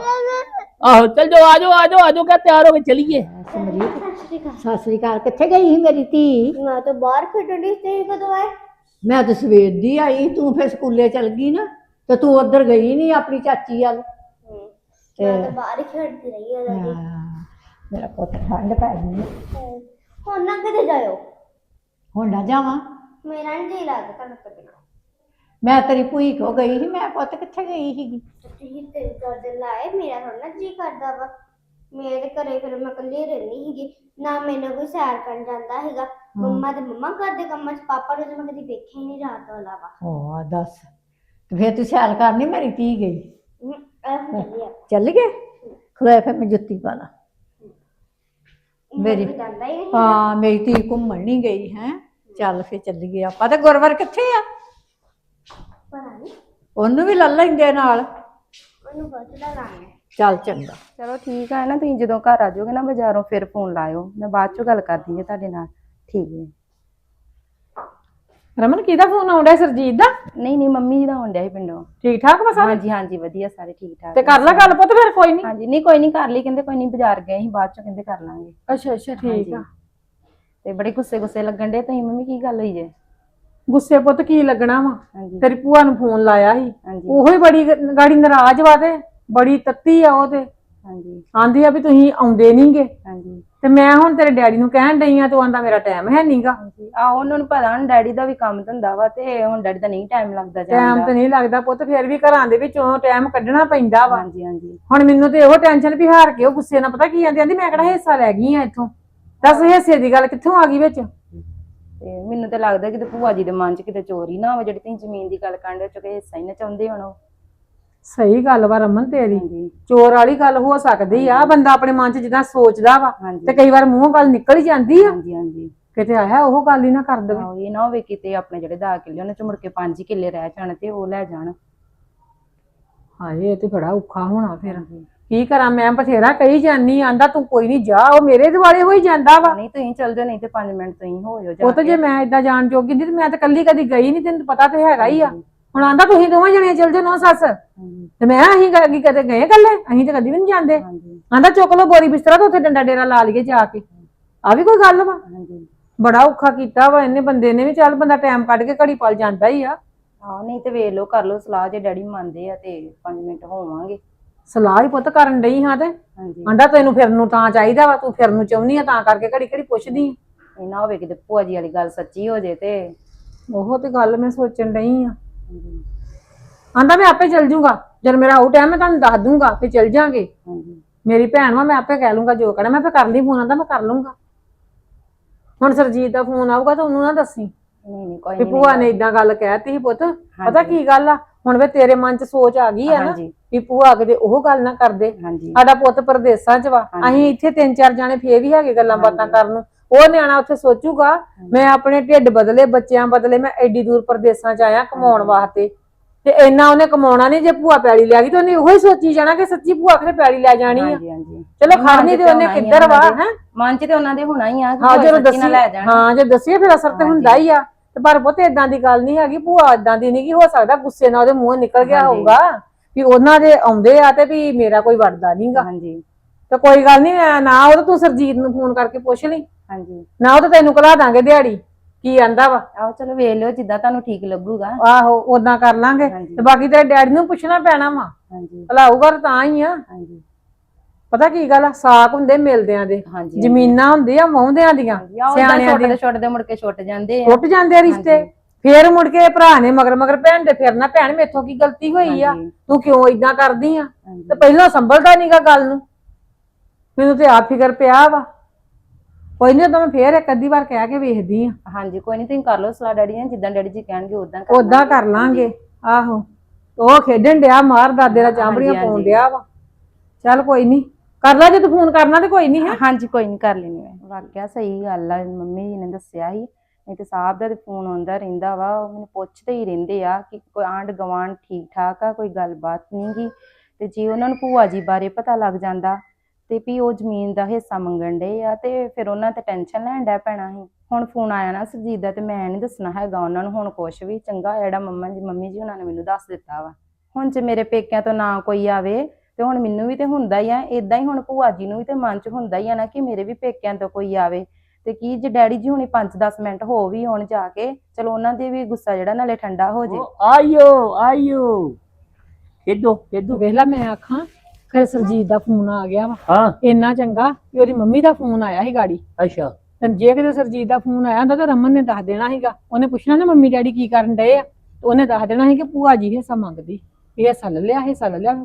ਆਹੋ ਚੱਲ ਜਾਓ ਆ ਜਾਓ ਆ ਜਾਓ ਆ ਜਾਓ ਕਹ ਤਿਆਰ ਹੋ ਕੇ ਚਲੀਏ। ਸਤਿ ਸ੍ਰੀ ਅਕਾਲ ਕਿੱਥੇ ਗਈ ਸੀ ਮੇਰੀ ਧੀ? ਮੈਂ ਤਾਂ ਬਾਹਰ ਖੇਡਣ ਦੀ ਤੇ ਕਦੋਂ ਆਏ? ਮੈਂ ਤਾਂ ਸਵੇਰ ਦੀ ਆਈ ਤੂੰ ਫਿਰ ਸਕੂਲੇ ਚਲ ਗਈ ਨਾ ਤੇ ਤੂੰ ਉੱਧਰ ਗਈ ਨਹੀਂ ਆਪਣੀ ਚਾਚੀ ਵੱਲ। ਮੈਂ ਤਾਂ ਬਾਹਰ ਹੀ ਖੇਡਦੀ ਰਹੀ ਹਾਂ ਦਾਦੀ ਹਾਂ, ਮੇਰਾ ਪੁੱਤ ਠੰਡ ਪੈ ਗਈ ਹੈ। ਹੁਣ ਨਾ ਕਿਤੇ ਜਾਇਓ। ਹੁਣ ਨਾ ਜਾਵਾਂ। ਮੇਰਾ ਨਹੀਂ ਜੀ ਲੱਗਦਾ ਤੁਹਾਨੂੰ ਕੱਢਣਾ ਮੈਂ ਤੇਰੀ ਭੂਈ ਕੋ ਗਈ ਸੀ? ਮੈਂ ਪੁੱਤ ਕਿੱਥੇ ਗਈ ਸੀਗੀ? ਤੁਸੀਂ ਤੇ ਚਾਰ ਦਿਨ ਲਾਏ ਮੇਰਾ ਹੁਣ ਨਾ ਜੀ ਕਰਦਾ ਵਾ। ਮੇਰੇ ਘਰੇ ਫਿਰ ਮੈਂ ਇਕੱਲੀ ਰਹਿੰਦੀ ਸੀਗੀ ਨਾ ਮੈਨੂੰ ਕੋਈ ਸੈਰ ਕਰਨ ਜਾਂਦਾ ਹੈਗਾ ਮੰਮਾ ਤੇ ਮੰਮਾ ਕਰਦੇ ਕੰਮਾਂ 'ਚ ਪਾਪਾ ਨੂੰ ਤਾਂ ਮੈਂ ਕਦੀ ਵੇਖਿਆ ਹੀ ਨਹੀਂ ਰਾਤ ਤੋਂ ਇਲਾਵਾ ਹਾਂ ਦੱਸ ਤੇ ਫਿਰ ਤੂੰ ਸੈਰ ਕਰਨੀ ਮੇਰੀ ਧੀ ਗਈ? ਹਮ, ਇਹ ਹੁਣ ਚੱਲੀ ਆ। ਚੱਲ ਗਏ? ਖਲੋਇਆ ਫਿਰ ਮੈਂ ਜੁੱਤੀ ਪਾ ਲਾ। ਮੇਰੀ- ਮੇਰੀ ਜਾਂਦਾ ਹੀ ਨਹੀਂ ਹਾਂ ਮੇਰੀ ਧੀ ਘੁੰਮਣ ਨਹੀਂ ਗਈ ਹੈ। ਚੱਲ ਫਿਰ ਚੱਲ ਗਏ ਆਪਾਂ। ਤੇ ਗੁਰਵਰ ਕਿੱਥੇ ਆ? ਉਹਨੂੰ ਵੀ ਲੈ ਲੈਂਦੇ ਨਾਲ? ਉਹਨੂੰ ਬਚਦਾ ਲਾਣਾ ਚੱਲ ਚੰਗਾ। ਚਲੋ ਠੀਕ ਆ ਨਾ ਤੁਸੀਂ ਜਦੋਂ ਘਰ ਆ ਜਾਓਗੇ ਨਾ ਬਾਜ਼ਾਰੋਂ ਫਿਰ ਫੋਨ ਲਾਇਓ। ਮੈਂ ਬਾਅਦ ਚੋਂ ਗੱਲ ਕਰਦੀ ਹਾਂ ਤੁਹਾਡੇ ਨਾਲ। ਠੀਕ ਹੈ ਰਮਨ ਕਿਹਦਾ ਫੋਨ ਆਉਂਦਾ ਸਰਜੀਤ ਦਾ? ਨਹੀਂ ਨਹੀਂ ਮੰਮੀ ਜੀ ਦਾ ਆਉਣ ਡਿਆ ਸੀ ਪਿੰਡੋਂ। ਠੀਕ ਠਾਕ ਵਾ ਸਾਰੇ? ਹਾਂਜੀ ਹਾਂਜੀ ਵਧੀਆ ਸਾਰੇ ਠੀਕ ਠਾਕ। ਤੇ ਕਰ ਲੈ ਗੱਲ ਪੁੱਤ ਫਿਰ ਕੋਈ ਨਹੀਂ। ਹਾਂਜੀ ਨਹੀਂ ਕੋਈ ਨਹੀਂ ਕਰ ਲਈ ਕਹਿੰਦੇ ਕੋਈ ਨਹੀਂ ਬਾਜ਼ਾਰ ਗਏ ਸੀ ਬਾਅਦ ਚੋਂ ਕਹਿੰਦੇ ਕਰ ਲਾਂਗੇ। ਅੱਛਾ ਅੱਛਾ ਠੀਕ ਆ। ਤੇ ਬੜੇ ਗੁੱਸੇ ਗੁੱਸੇ ਲੱਗਣ ਡੇ ਤੁਸੀਂ ਮੰਮੀ ਕੀ ਗੱਲ ਹੋਈ ਜੇ? ਗੁੱਸੇ ਪੁੱਤ ਕੀ ਲੱਗਣਾ ਵਾ? ਹਾਂਜੀ। ਤੇਰੀ ਭੂਆ ਨੂੰ ਫੋਨ ਲਾਇਆ ਸੀ। ਹਾਂਜੀ। ਉਹੋ ਹੀ ਬੜੀ ਗ- ਗਾੜੀ ਨਾਰਾਜ਼ ਵਾ ਤੇ ਬੜੀ ਤੱਤੀ ਆ ਉਹ ਤੇ। ਹਾਂਜੀ। ਆਂਦੀ ਆ ਵੀ ਤੁਸੀਂ ਆਉਂਦੇ ਨਹੀਂਗੇ। ਹਾਂਜੀ। ਤੇ ਮੈਂ ਹੁਣ ਤੇਰੇ ਡੈਡੀ ਨੂੰ ਕਹਿਣ ਡਈ ਆ ਤੂੰ ਆਂਦਾ ਮੇਰਾ ਟਾਈਮ ਹੈ ਨਹੀਂਗਾ। ਆ ਉਹਨਾਂ ਨੂੰ ਪਤਾ ਹੁਣ ਡੈਡੀ ਦਾ ਵੀ ਕੰਮ ਧੰਦਾ ਵਾ ਤੇ ਹੁਣ ਡੈਡੀ ਦਾ ਨਹੀਂ ਟਾਈਮ ਲੱਗਦਾ ਟਾਈਮ ਜਾਂਦਾ ਤੇ ਨਹੀਂ ਲੱਗਦਾ ਪੁੱਤ ਫਿਰ ਵੀ ਘਰਾਂ ਦੇ ਵਿੱਚੋਂ ਟਾਈਮ ਕੱਢਣਾ ਪੈਂਦਾ ਵਾ। ਹਾਂਜੀ ਹਾਂਜੀ। ਹੁਣ ਮੈਨੂੰ ਤੇ ਇਹੋ ਟੈਨਸ਼ਨ ਵੀ ਹਾਰ ਕੇ ਉਹ ਗੁੱਸੇ ਨਾਲ ਪਤਾ ਕੀ ਆਂਦੀ ਆਂਦੀ ਮੈਂ ਕਿਹੜਾ ਹਿੱਸਾ ਲੈ ਗਈ ਆ ਇੱਥੋਂ? ਦੱਸ ਹਿੱਸੇ ਦੀ ਗੱਲ ਕਿੱਥੋਂ ਆ ਗਈ ਵਿੱਚ? ਤੇ ਮੈਨੂੰ ਤਾਂ ਲੱਗਦਾ ਕਿ ਭੂਆ ਜੀ ਦੇ ਮਨ 'ਚ ਕਿਤੇ ਚੋਰੀ ਨਾ ਹੋਵੇ ਜਿਹੜੀ ਤੁਸੀਂ ਜ਼ਮੀਨ ਦੀ ਗੱਲ ਕਰਨ ਦੇ ਚੁੱਕੇ ਹਿੱਸਾ ਹੀ ਨਾ ਚਾਹੁੰਦੇ ਹੋਣ ਉਹ। ਸਹੀ ਗੱਲ ਵਾ ਰਮਨ ਤੇਰੀ। ਚੋਰ ਵਾਲੀ ਗੱਲ ਹੋ ਸਕਦੀ ਆ ਬੰਦਾ ਆਪਣੇ ਮਨ 'ਚ ਜਿੱਦਾਂ ਸੋਚਦਾ ਵਾ ਤੇ ਕਈ ਵਾਰ ਮੂੰਹੋਂ ਗੱਲ ਨਿਕਲ ਹੀ ਜਾਂਦੀ ਆ। ਹਾਂਜੀ ਹਾਂਜੀ। ਕਿਤੇ ਆਇਆ ਉਹ ਗੱਲ ਹੀ ਨਾ ਕਰ ਦੇਵੇ। ਆਹੋ, ਇਹ ਨਾ ਹੋਵੇ ਕਿਤੇ ਆਪਣੇ ਜਿਹੜੇ 10 ਕਿੱਲੇ ਉਹਨਾਂ 'ਚ ਮੁੜ ਕੇ 5 ਕਿੱਲੇ ਰਹਿ ਜਾਣ ਤੇ ਉਹ ਲੈ ਜਾਣ। ਹਾਏ ਇਹ ਤੇ ਬੜਾ ਔਖਾ ਹੋਣਾ ਫਿਰ। ਕੀ ਕਰਾਂ ਮੈਂ ਬਥੇਰਾ ਕਹੀ ਜਾਨੀ ਆਂਦਾ ਤੂੰ ਕੋਈ ਨਹੀਂ ਜਾ ਉਹ ਮੇਰੇ ਦੁਆਲੇ ਹੋਈ ਜਾਂਦਾ ਵਾ। ਨਹੀਂ ਤੁਸੀਂ ਚੱਲ ਜਾਓ ਨਹੀਂ ਤੇ 5 ਮਿੰਟ ਤੁਸੀਂ ਹੋ ਜਾਓ ਜਾ ਉਹ ਤਾਂ ਜੇ ਮੈਂ ਇਦਾਂ ਜਾਣ ਜੋਗੀ ਨਹੀਂ ਤੇ ਮੈਂ ਤਾਂ ਕੱਲੀ ਕਦੀ ਗਈ ਨਹੀਂ ਤੈਨੂੰ ਪਤਾ ਤੇ ਹੈਗਾ ਹੀ ਆ। ਹੁਣ ਆਂਦਾ ਤੁਸੀਂ ਦੋਵੇਂ ਜਣੇ ਚੱਲ ਜਾਓ ਨੋ ਸੱਸ। ਤੇ ਮੈਂ ਅਸੀਂ ਕਦੀ ਕਦੇ ਗਏ ਕੱਲੇ ਅਸੀਂ ਤਾਂ ਕਦੀ ਵੀ ਨਹੀਂ ਜਾਂਦੇ। ਆਂਦਾ ਚੁੱਕ ਲਓ ਬੋਰੀ ਬਿਸਤਰਾ ਤੇ ਉੱਥੇ ਡੰਡਾ ਡੇਰਾ ਲਾ ਲਈਏ ਜਾ ਕੇ। ਆ ਵੀ ਕੋਈ ਗੱਲ ਵਾ? ਬੜਾ ਔਖਾ ਕੀਤਾ ਵਾ ਇਹਨੇ ਬੰਦੇ ਨੇ ਵੀ ਚੱਲ ਬੰਦਾ ਟਾਈਮ ਕੱਢ ਕੇ ਘੜੀ ਪਲ ਜਾਂਦਾ ਹੀ ਆ। ਹਾਂ ਨਹੀਂ ਤੇ ਵੇਖ ਲਓ ਕਰ ਲਓ ਸਲਾਹ ਜੇ ਡੈਡੀ ਮੰਨਦੇ ਆ ਤੇ 5 ਮਿੰਟ ਹੋਵਾਂਗੇ। ਸਲਾਹ ਹੀ ਪੁੱਤ ਕਰਨ ਡਈ ਹਾਂ ਤੇ। ਹਾਂਜੀ। ਆਂਦਾ ਤੈਨੂੰ ਫਿਰਨ ਨੂੰ ਤਾਂ ਚਾਹੀਦਾ ਵਾ ਤੂੰ ਫਿਰਨ ਨੂੰ ਚਾਹੁੰਦੀ ਆ ਤਾਂ ਕਰਕੇ ਘੜੀ ਘੜੀ ਪੁੱਛਦੀ। ਇਹ ਨਾ ਹੋਵੇ ਕਿਤੇ ਭੂਆ ਜੀ ਵਾਲੀ ਗੱਲ ਸੱਚੀ ਹੋ ਜੇ ਤੇ। ਉਹ ਤੇ ਗੱਲ ਮੈਂ ਸੋਚਣ ਡਈ ਆ। ਹਾਂਜੀ। ਆਂਦਾ ਮੈਂ ਆਪੇ ਚੱਲ ਜੂੰਗਾ ਜਦ ਮੇਰਾ ਆਊ ਟਾਈਮ ਮੈਂ ਤੁਹਾਨੂੰ ਦੱਸ ਦੂੰਗਾ ਵੀ ਚੱਲ ਜਾਾਂਗੇ। ਹਾਂਜੀ। ਮੇਰੀ ਭੈਣ ਵਾ ਮੈਂ ਆਪੇ ਕਹਿ ਲੂੰਗਾ ਜੋ ਕਹਿਣਾ ਮੈਂ ਫੇ ਕਰ ਲਈ ਫੋਨ ਆਂਦਾ ਮੈਂ ਕਰ ਲੂੰਗਾ। ਹੁਣ ਸਰਜੀਤ ਦਾ ਫੋਨ ਆਊਗਾ ਤਾਂ ਉਹਨੂੰ ਨਾ ਦੱਸੀ। ਨਹੀਂ ਨਹੀਂ ਕੋਈ ਵੀ ਨਹੀਂ ਭੂਆ ਨੇ ਇਦਾਂ ਗੱਲ ਕਹਿਤੀ ਸੀ ਪੁੱਤ। ਪਤਾ ਕੀ ਗੱਲ ਆ? ਹੁਣ ਵੇ ਤੇਰੇ ਮਨ 'ਚ ਸੋਚ ਆ ਗਈ ਆ ਨਾ ਹਾਂਜੀ। ਵੀ ਭੂਆ ਕਿਤੇ ਉਹ ਗੱਲ ਨਾ ਕਰਦੇ ਹਾਂਜੀ। ਸਾਡਾ ਪੁੱਤ ਪਰਦੇਸਾਂ 'ਚ ਵਾ। ਅਸੀਂ ਇੱਥੇ ਤਿੰਨ ਚਾਰ ਜਾਣੇ ਫੇਰ ਵੀ ਹੈਗੇ ਗੱਲਾਂ ਬਾਤਾਂ ਕਰਨ ਨੂੰ। ਉਹ ਨਿਆਣਾ ਉੱਥੇ ਸੋਚੂਗਾ ਮੈਂ ਆਪਣੇ ਢਿੱਡ ਬਦਲੇ ਬੱਚਿਆਂ ਬਦਲੇ ਮੈਂ ਐਡੀ ਦੂਰ ਪਰਦੇਸਾਂ 'ਚ ਆਇਆ ਕਮਾਉਣ ਵਾਸਤੇ। ਤੇ ਇੰਨਾ ਉਹਨੇ ਕਮਾਉਣਾ ਨਹੀਂ ਜੇ ਭੂਆ ਪੈਲੀ ਲੈ ਗਈ ਤੇ ਉਹਨੇ ਉਹੀ ਸੋਚੀ ਜਾਣਾ ਕਿ ਸੱਚੀ ਭੂਆ ਕਿਤੇ ਪੈਲੀ ਲੈ ਜਾਣੀ ਆ। ਹਾਂਜੀ ਹਾਂਜੀ। ਚਲੋ ਖੜਨੀ ਤੇ ਉਹਨੇ ਕਿੱਧਰ ਵਾ ਹੈ? ਮਨ ਚ ਤੇ ਉਹਨਾਂ ਦੇ ਹੋਣਾ ਹੀ ਆ ਕਿ ਸੱਚੀ ਲੈ ਜਾਣ। ਹਾਂ ਜੇ ਦੱਸੀਏ ਫਿਰ ਅਸਰ ਤੇ ਹੁੰਦਾ ਹੀ ਆ। ਤੇ ਪਰ ਪੁੱਤ ਇਦਾਂ ਦੀ ਗੱਲ ਨਹੀਂ ਹੈਗੀ ਭੂਆ ਇਦਾਂ ਦੀ ਨਹੀਂ ਕਿ ਹੋ ਸਕਦਾ ਗੁੱਸੇ ਨਾਲ ਉਹਦੇ ਮੂੰਹ ਨਿਕਲ ਗਿਆ ਹਾਂਜੀ। ਹੋਊਗਾ ਵੀ ਉਹਨਾਂ ਦੇ ਆਉਂਦੇ ਆ ਤੇ ਵੀ ਮੇਰਾ ਕੋਈ ਵੜਦਾ ਨਹੀਂਗਾ। ਹਾਂਜੀ। ਤੇ ਕੋਈ ਗੱਲ ਨਹੀਂ ਨਾ ਉਹ ਤਾਂ ਤੂੰ ਸਰਜੀਤ ਨੂੰ ਫੋਨ ਕਰਕੇ ਪੁੱਛ ਲਈ। ਹਾਂਜੀ। ਨਾ ਉਹ ਤਾਂ ਤੈਨੂੰ ਕਲਾ ਦਾਂਗੇ ਦਿਹਾੜੀ ਕੀ ਆਂਦਾ ਵਾ। ਆਓ ਚਲੋ ਵੇਖ ਲਿਓ ਜਿੱਦਾਂ ਤੁਹਾਨੂੰ ਠੀਕ ਲੱਗੂਗਾ। ਆਹੋ ਉਦਾਂ ਕਰ ਲਾਂਗੇ। ਹਾਂਜੀ। ਤੇ ਬਾਕੀ ਤੇਰੇ ਡੈਡੀ ਨੂੰ ਪੁੱਛਣਾ ਪੈਣਾ ਵਾ। ਹਾਂਜੀ। ਭਲਾਊਗਾ ਤਾਂ ਹੀ ਆ। ਹਾਂਜੀ। ਪਤਾ ਕੀ ਗੱਲ ਆ? ਸਾਕ ਹੁੰਦੇ ਮਿਲਦਿਆਂ ਦੇ। ਹਾਂਜੀ ਜ਼ਮੀਨਾਂ ਹੁੰਦੀਆਂ ਮੌਂਦਿਆਂ ਦੀਆਂ ਆਹ ਸਿਆਣਿਆਂ ਛੋਟੇ ਦੇ ਛੋਟੇ ਮੁੜ ਕੇ ਛੁੱਟ ਜਾਂਦੇ ਆ। ਟੁੱਟ ਜਾਂਦੇ ਆ ਰਿਸ਼ਤੇ। ਫੇਰ ਮੁੜ ਕੇ ਭਰਾ ਨੇ ਮਗਰ ਮਗਰ ਭੈਣ ਦੇ ਫਿਰਨਾ ਭੈਣ ਮੇਥੋਂ ਕੀ ਗਲਤੀ ਹੋਈ ਆ? ਹਾਂਜੀ। ਤੂੰ ਕਿਉਂ ਇਦਾਂ ਕਰਦੀ ਆ। ਤੇ ਪਹਿਲਾਂ ਸੰਭਲਦਾ ਨਹੀਂਗਾ ਗੱਲ ਨੂੰ। ਮੈਨੂੰ ਤੇ ਆਪ ਫਿਕਰ ਪਿਆ ਵਾ। ਕੋਈ ਨਹੀਂ ਤਾਂ ਮੈਂ ਫੇਰ ਇੱਕ ਅੱਧੀ ਵਾਰ ਕਹਿ ਕੇ ਵੇਖਦੀ ਆ। ਹਾਂਜੀ ਕੋਈ ਨਹੀਂ ਤੁਸੀਂ ਕਰ ਲਓ ਸਲਾਹ ਡੈਡੀ ਨੇ ਜਿੱਦਾਂ ਡੈਡੀ ਜੀ ਕਹਿਣਗੇ ਉਦਾਂ ਕਰ ਉਦਾਂ ਕਰ ਲਾਂਗੇ। ਆਹੋ। ਉਹ ਖੇਡਣ ਡਿਆ ਮਾਰ ਦਾਦੇ ਦਾ ਚਾਂਬੜੀਆਂ ਹਾਂਜੀ, ਪਾਉਣ ਹਾਂਜੀ। ਡਿਆ ਵਾ। ਚੱਲ ਕੋਈ ਨਹੀਂ ਕਰ ਲੈ ਜੇ ਤੂੰ ਫੋਨ ਕਰਨਾ ਤੇ ਕੋਈ ਨਹੀਂ ਹੈ। ਹਾਂਜੀ ਕੋਈ ਨਹੀਂ ਕਰ ਲੈਣੀ ਮੈਂ। ਵਾਕਿਆ ਸਹੀ ਗੱਲ ਆ ਮੰਮੀ ਜੀ ਨੇ ਦੱਸਿਆ ਸੀ। ਨਹੀਂ ਤੇ ਸਾਹਿਬ ਦਾ ਤੇ ਫੋਨ ਆਉਂਦਾ ਰਹਿੰਦਾ ਵਾ ਉਹ ਮੈਨੂੰ ਪੁੱਛਦੇ ਹੀ ਰਹਿੰਦੇ ਆ ਕਿ ਕੋਈ ਆਂਢ ਗਵਾਂਢ ਠੀਕ ਠਾਕ ਆ ਕੋਈ ਗੱਲਬਾਤ ਨਹੀਂ ਗੀ। ਤੇ ਜੇ ਉਹਨਾਂ ਨੂੰ ਭੂਆ ਜੀ ਬਾਰੇ ਪਤਾ ਲੱਗ ਜਾਂਦਾ ਤੇ ਵੀ ਉਹ ਜ਼ਮੀਨ ਦਾ ਹਿੱਸਾ ਮੰਗਣ ਡੇ ਆ ਤੇ ਫਿਰ ਉਹਨਾਂ ਤੇ ਟੈਨਸ਼ਨ ਲੈਣ ਡੈ ਪੈਣਾ ਸੀ। ਹੁਣ ਫੋਨ ਆਇਆ ਨਾ ਸਰਜੀਤ ਦਾ ਤੇ ਮੈਂ ਨਹੀਂ ਦੱਸਣਾ ਹੈਗਾ ਉਹਨਾਂ ਨੂੰ ਹੁਣ ਕੁਛ ਵੀ। ਚੰਗਾ ਜਿਹੜਾ ਮੰਮਾ ਜੀ ਮੰਮੀ ਜੀ ਉਹਨਾਂ ਨੇ ਮੈਨੂੰ ਦੱਸ ਦਿੱਤਾ ਵਾ। ਹੁਣ ਜੇ ਮੇਰੇ ਪੇਕਿਆਂ ਤੋਂ ਨਾ ਕੋਈ ਆਵੇ ਤੇ ਹੁਣ ਮੈਨੂੰ ਵੀ ਤੇ ਹੁੰਦਾ ਹੀ ਆ ਇਦਾਂ ਹੀ ਹੁਣ ਭੂਆ ਜੀ ਨੂੰ ਵੀ ਤੇ ਮਨ 'ਚ ਹੁੰਦਾ ਹੀ ਆ ਨਾ ਕਿ ਮੇਰੇ ਵੀ ਪੇਕਿਆਂ ਤੋਂ ਕੋਈ ਆਵੇ। ਤੇ ਕੀ ਜੇ ਡੈਡੀ ਜੀ ਹੁਣੀ 5-10 ਮਿੰਟ ਹੋ ਵੀ ਹੋਣ ਜਾ ਕੇ ਚਲੋ ਉਹਨਾਂ ਦੇ ਵੀ ਗੁੱਸਾ ਜਿਹੜਾ ਨਾਲੇ ਠੰਡਾ ਹੋ ਜੇ। ਉਹ ਆਇਓ ਆਇਓ। ਖੇਡੋ ਖੇਡੋ। ਵੇਖ ਲੈ ਮੈਂ ਆਖਾਂ ਫਿਰ ਸਰਜੀਤ ਦਾ ਫੋਨ ਆ ਗਿਆ ਵਾ। ਹਾਂ। ਇੰਨਾ ਚੰਗਾ ਕਿ ਉਹਦੀ ਮੰਮੀ ਦਾ ਫੋਨ ਆਇਆ ਸੀ ਗਾੜੀ। ਅੱਛਾ। ਤੇ ਜੇ ਕਿਤੇ ਸਰਜੀਤ ਦਾ ਫੋਨ ਆਇਆ ਹੁੰਦਾ ਤਾਂ ਰਮਨ ਨੇ ਦੱਸ ਦੇਣਾ ਸੀਗਾ। ਉਹਨੇ ਪੁੱਛਣਾ ਨਾ ਮੰਮੀ ਡੈਡੀ ਕੀ ਕਰਨ ਡਏ ਆ। ਤੇ ਉਹਨੇ ਦੱਸ ਦੇਣਾ ਸੀ ਕਿ ਭੂਆ ਜੀ ਹਿੱਸਾ ਮੰਗਦੀ। ਇਹ ਹਿੱਸਾ ਲੈ ਲਿਆ ਹਿੱਸਾ ਲੈ ਲਿਆ।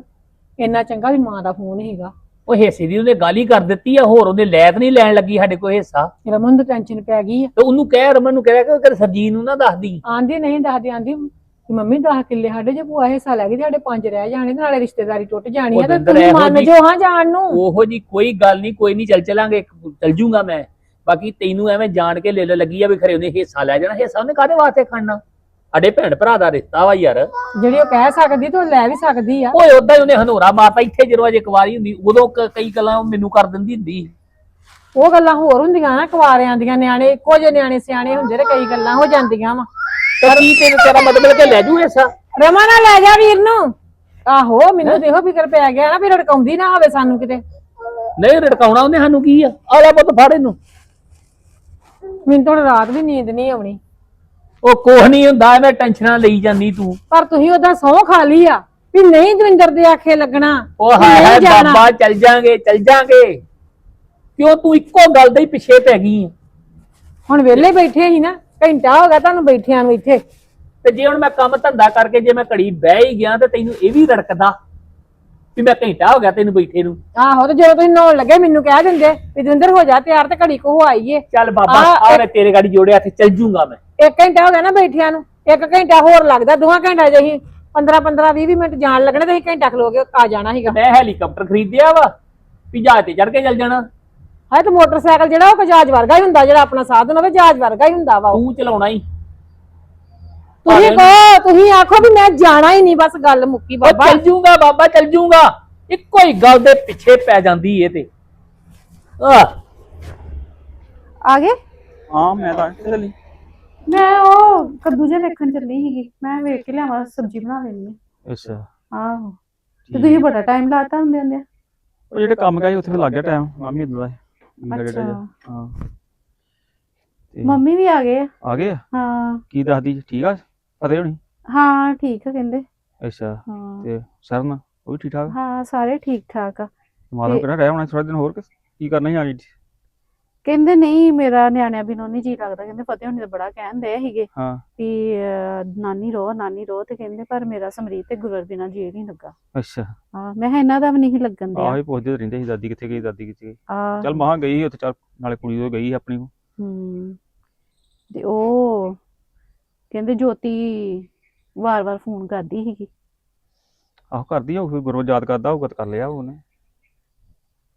ਇੰਨਾ ਚੰਗਾ ਵੀ ਮਾਂ ਦਾ ਫੋਨ ਸੀਗਾ ਉਹ ਹਿੱਸੇ ਦੀ ਉਹਨੇ ਗਾਲੀ ਕਰ ਦਿੱਤੀ ਆ ਹੋਰ ਉਹਨੇ ਲੈਤ ਨਹੀਂ ਲੈਣ ਲੱਗੀ ਸਾਡੇ ਕੋਲ ਹਿੱਸਾ। ਰਮਨ ਨੂੰ ਟੈਨਸ਼ਨ ਪੈ ਗਈ ਆ। ਤੇ ਉਹਨੂੰ ਕਹਿ ਰਮਨ ਨੂੰ ਕਹਿ ਕਿ ਕਰ ਸਰਜੀਤ ਨੂੰ ਨਾ ਦੱਸਦੀ। ਆਂਦੀ ਨਹੀਂ ਦੱਸਦੀ ਆਂਦੀ ਕਿ ਮੰਮੀ 10 ਕਿੱਲੇ ਸਾਡੇ ਜੇ ਭੂਆ ਹਿੱਸਾ ਲੈ ਗਈ ਤੇ ਸਾਡੇ ਪੰਜ ਰਹਿ ਜਾਣੇ ਤੇ ਨਾਲੇ ਰਿਸ਼ਤੇਦਾਰੀ ਟੁੱਟ ਜਾਣੀ ਆ ਤੇ ਤੁਸੀਂ ਮੰਨ ਜੋ ਹਾਂ ਜਾਣ ਨੂੰ। ਉਹੋ ਜੀ ਕੋਈ ਗੱਲ ਨਹੀਂ ਕੋਈ ਨਹੀਂ ਚੱਲ ਚਲਾਂਗੇ ਚੱਲ ਜੂੰਗਾ ਮੈਂ। ਬਾਕੀ ਤੈਨੂੰ ਐਵੇਂ ਜਾਣ ਕੇ ਲੈ ਲੈ ਲੱਗੀ ਆ ਵੀ ਖਰੇ ਉਹਨੇ ਹਿੱਸਾ ਲੈ ਜਾਣਾ। ਹਿੱਸਾ ਉਹਨੇ ਕਾਹਦੇ ਵਾਸਤੇ ਖੜਨਾ? ਸਾਡੇ ਭੈਣ ਭਰਾ ਦਾ ਰਿਸ਼ਤਾ ਵਾ ਯਾਰ। ਜਿਹੜੀ ਉਹ ਕਹਿ ਸਕਦੀ ਤੇ ਉਹ ਲੈ ਵੀ ਸਕਦੀ ਆ। ਓਏ ਉਦਾਂ ਹੀ ਉਹਨੇ ਹਨੋਰਾ ਮਾਰਤਾ ਇੱਥੇ ਜਦੋਂ ਅਜੇ ਕੁਵਾਰੀ ਹੁੰਦੀ ਉਦੋਂ ਕ- ਕਈ ਗੱਲਾਂ ਉਹ ਮੈਨੂੰ ਕਰ ਦਿੰਦੀ ਹੁੰਦੀ ਉਹ ਗੱਲਾਂ ਹੋਰ ਹੁੰਦੀਆਂ ਨਾ ਕੁਆਰਿਆਂ ਦੀਆਂ ਨਿਆਣੇ ਇੱਕੋ ਜਿਹੇ ਨਿਆਣੇ ਸਿਆਣੇ ਹੁੰਦੇ ਤੇ ਕਈ ਗੱਲਾਂ ਹੋ ਜਾਂਦੀਆਂ ਵਾ। ਤੇ ਕੀ ਤੇਰੇ ਤੇਰਾ ਮਤਲਬ ਕਿ ਲੈ ਜੂ ਹਿੱਸਾ? ਰਮਾ ਨਾ ਲੈ ਜਾ ਵੀਰ ਨੂੰ। ਆਹੋ ਮੈਨੂੰ ਇਹੋ ਫਿਕਰ ਪੈ ਗਿਆ ਨਾ ਵੀ ਰੜਕਾਉਂਦੀ ਨਾ ਹੋਵੇ ਸਾਨੂੰ ਕਿਤੇ। ਨਹੀਂ ਰੜਕਾਉਣਾ ਉਹਨੇ ਸਾਨੂੰ ਕੀ ਆ? ਆਲਾ ਪੁੱਤ ਫੜ ਇਹਨੂੰ। ਮੈਨੂੰ ਤਾਂ ਹੁਣ ਰਾਤ ਵੀ ਨੀਂਦ ਨਹੀਂ ਆਉਣੀ। ਉਹ ਕੁਛ ਨਹੀਂ ਹੁੰਦਾ ਐਵੇਂ ਟੈਨਸ਼ਨਾਂ ਲਈ ਜਾਂਦੀ ਤੂੰ। ਪਰ ਤੁਸੀਂ ਉਹਦਾ ਸਹੁੰ ਖਾ ਲਈ ਆ ਵੀ ਨਹੀਂ ਦਵਿੰਦਰ ਦੇ ਆਖੇ ਲੱਗਣਾ ਉਹ ਵੀ ਹਾਏ ਨਹੀਂ ਹਾਏ ਜਾਣਾ। ਬਾਬਾ ਚੱਲ ਜਾਾਂਗੇ ਚੱਲ ਜਾਾਂਗੇ। ਕਿਉਂ ਤੂੰ ਇੱਕੋ ਗੱਲ ਦੇ ਹੀ ਪਿੱਛੇ ਪੈ ਗਈ ਹੈ ਹੁਣ ਵਿਹਲੇ ਬੈਠੇ ਸੀ ਨਾ ਘੰਟਾ ਹੋ ਗਿਆ ਤੁਹਾਨੂੰ ਬੈਠਿਆਂ ਨੂੰ ਇੱਥੇ। ਤੇ ਜੇ ਹੁਣ ਮੈਂ ਕੰਮ ਧੰਦਾ ਕਰਕੇ ਜੇ ਮੈਂ ਘੜੀ ਬਹਿ ਹੀ ਗਿਆ ਤੇ ਤੈਨੂੰ ਇਹ ਵੀ ਰੜਕਦਾ ਵੀ ਮੈਂ ਘੰਟਾ ਹੋ ਗਿਆ ਤੈਨੂੰ ਬੈਠੇ ਨੂੰ। ਆਹੋ ਤੇ ਜਦੋਂ ਤੁਸੀਂ ਨਹਾਉਣ ਲੱਗੇ ਮੈਨੂੰ ਕਹਿ ਦਿੰਦੇ ਵੀ ਦਵਿੰਦਰ ਹੋ ਜਾ ਤਿਆਰ ਤੇ ਘੜੀ ਕੋ ਆਈਏ। ਚੱਲ ਬਾਬਾ ਆ, ਆ ਮੈਂ ਤੇਰੇ ਗਾੜੀ ਜੋੜਿਆ ਤੇ ਚੱਲ ਜੂੰਗਾ ਮੈਂ। ਇੱਕ ਘੰਟਾ ਹੋ ਗਿਆ ਨਾ ਬੈਠਿਆਂ ਨੂੰ ਇੱਕ ਘੰਟਾ ਹੋਰ ਲੱਗਦਾ ਦੋਹਾਂ ਘੰਟਾ ਜੇ ਅਸੀਂ 15 15 20 20 ਮਿੰਟ ਜਾਣ ਲੱਗਣੇ ਤੇ ਅਸੀਂ ਘੰਟਾ ਖਲੋ ਕੇ ਆ ਜਾਣਾ ਸੀਗਾ। ਮੈਂ ਹੈਲੀਕਾਪਟਰ ਖਰੀਦਿਆ ਵਾ ਵੀ ਜਹਾਜ਼ ਤੇ ਚੜ ਕੇ ਚੱਲ ਜਾਣਾ। ਹਾਏ ਤੇ ਮੋਟਰਸਾਈਕਲ ਜਿਹੜਾ ਉਹ ਜਹਾਜ਼ ਵਰਗਾ ਹੀ ਹੁੰਦਾ ਜਿਹੜਾ ਆਪਣਾ ਸਾਧਨ ਹੋਵੇ ਜਹਾਜ਼ ਵਰਗਾ ਹੀ ਹੁੰਦਾ ਵਾ ਉਹ। ਤੂੰ ਚਲਾਉਣਾ ਹੀ ਤੁਸੀਂ ਕਹੋ ਤੁਸੀਂ ਆਖੋ ਵੀ ਮੈਂ ਜਾਣਾ ਹੀ ਨਹੀਂ ਬਸ ਗੱਲ ਮੁੱਕੀ ਉਹ ਬਾਬਾ। ਚੱਲ ਜੂੰਗਾ ਬਾਬਾ ਚੱਲ ਜੂੰਗਾ। ਇੱਕੋ ਹੀ ਗੱਲ ਦੇ ਪਿੱਛੇ ਪੈ ਜਾਂਦੀ ਏ ਤੇ। ਆ ਆ ਗਏ? ਹਾਂ ਮੈਂ ਤਾਂ ਚੱਲੀ। ਮੈਂ ਉਹ ਕੱਦੂ ਜਿਹਾ ਵੇਖਣ ਚੱਲੀ ਸੀਗੀ। ਮੈਂ ਵੇਖ ਕੇ ਲਿਆਵਾਂ ਸਬਜ਼ੀ ਬਣਾ ਲੈਣੀ ਆ ਅੱਛਾ। ਆਹੋ। ਤੇ ਤੁਸੀਂ ਬੜਾ ਟਾਈਮ ਲਾਤਾ ਹੁੰਦੇ ਹੁੰਦੇ ਉਹ ਜਿਹੜੇ ਕੰਮ ਕਾਜ ਉੱਥੇ ਫਿਰ ਲੱਗ ਗਿਆ ਟਾਈਮ ਮਾਮੀ ਇਦਾਂ ਦਾ ਅੱਛਾ। ਹਾਂ। ਤੇ ਮੰਮੀ ਵੀ ਆ ਗਏ ਆ। ਆ ਗਏ ਆ? ਹਾਂ। ਕੀ ਦੱਸਦੀ? ਠੀਕ ਆ? ਫਤਿਹ ਹੋਣੀ? ਹਾਂ ਠੀਕ ਆ ਕਹਿੰਦੇ। ਅੱਛਾ। ਹਾਂ। ਤੇ ਸਰਨ ਉਹ ਵੀ ਠੀਕ ਠਾਕ ਹਾਂ ਸਾਰੇ ਠੀਕ ਠਾਕ ਆ। ਮਾਤਾ ਤੇ- ਕਿਹੜਾ ਰਹਿ ਹੋਣਾ ਥੋੜਾ ਦਿਨ ਹੋਰ ਕਿ ਕੀ ਕਰਨਾ ਹੀ ਆ ਗਈ ਕਹਿੰਦੇ ਨਹੀਂ ਮੇਰਾ ਨਿਆਣਿਆਂ ਬਿਨੋਂ ਨਹੀਂ ਜੀ ਲੱਗਦਾ। ਕਹਿੰਦੇ ਫਤਿਹ ਹੋਣੀ ਤਾਂ ਬੜਾ ਕਹਿੰਦੇ ਸੀਗੇ ਹਾਂ। ਵੀ ਅਹ, ਨਾਨੀ ਰੋ ਨਾਨੀ ਰੋ ਤੇ ਕਹਿੰਦੇ ਪਰ ਮੇਰਾ ਸਮਰੀਤ ਤੇ ਗੁਰਰ ਬਿਨਾਂ ਜੀ ਨਹੀਂ ਲੱਗਾ। ਅੱਛਾ। ਹਾਂ ਮੈਂ ਕਿਹਾ ਇਹਨਾਂ ਦਾ ਵੀ ਨਹੀਂ ਲੱਗਣ ਆਹ ਦਿਆ। ਹੀ ਪੁੱਛਦੇ ਰਹਿੰਦੇ ਸੀ ਦਾਦੀ ਕਿੱਥੇ ਗਈ ਦਾਦੀ ਕਿੱਥੇ ਗਈ। ਆ ਚੱਲ ਮਹਾਂ ਗਈ ਸੀ ਉੱਥੇ ਚੱਲ ਨਾਲੇ ਕੁੜੀ ਉਹ ਗਈ ਸੀ ਆਪਣੀ ਹਮ ਤੇ ਉਹ ਕਹਿੰਦੇ ਜੋਤੀ ਵਾਰ-ਵਾਰ ਫੋਨ ਕਰਦੀ ਸੀਗੀ। ਆਹੋ ਕਰਦੀ ਆ ਉਹ ਗੁਰੂ ਯਾਦ ਕਰਦਾ ਤਾਂ ਕਰ ਲਿਆ ਉਹਨੇ।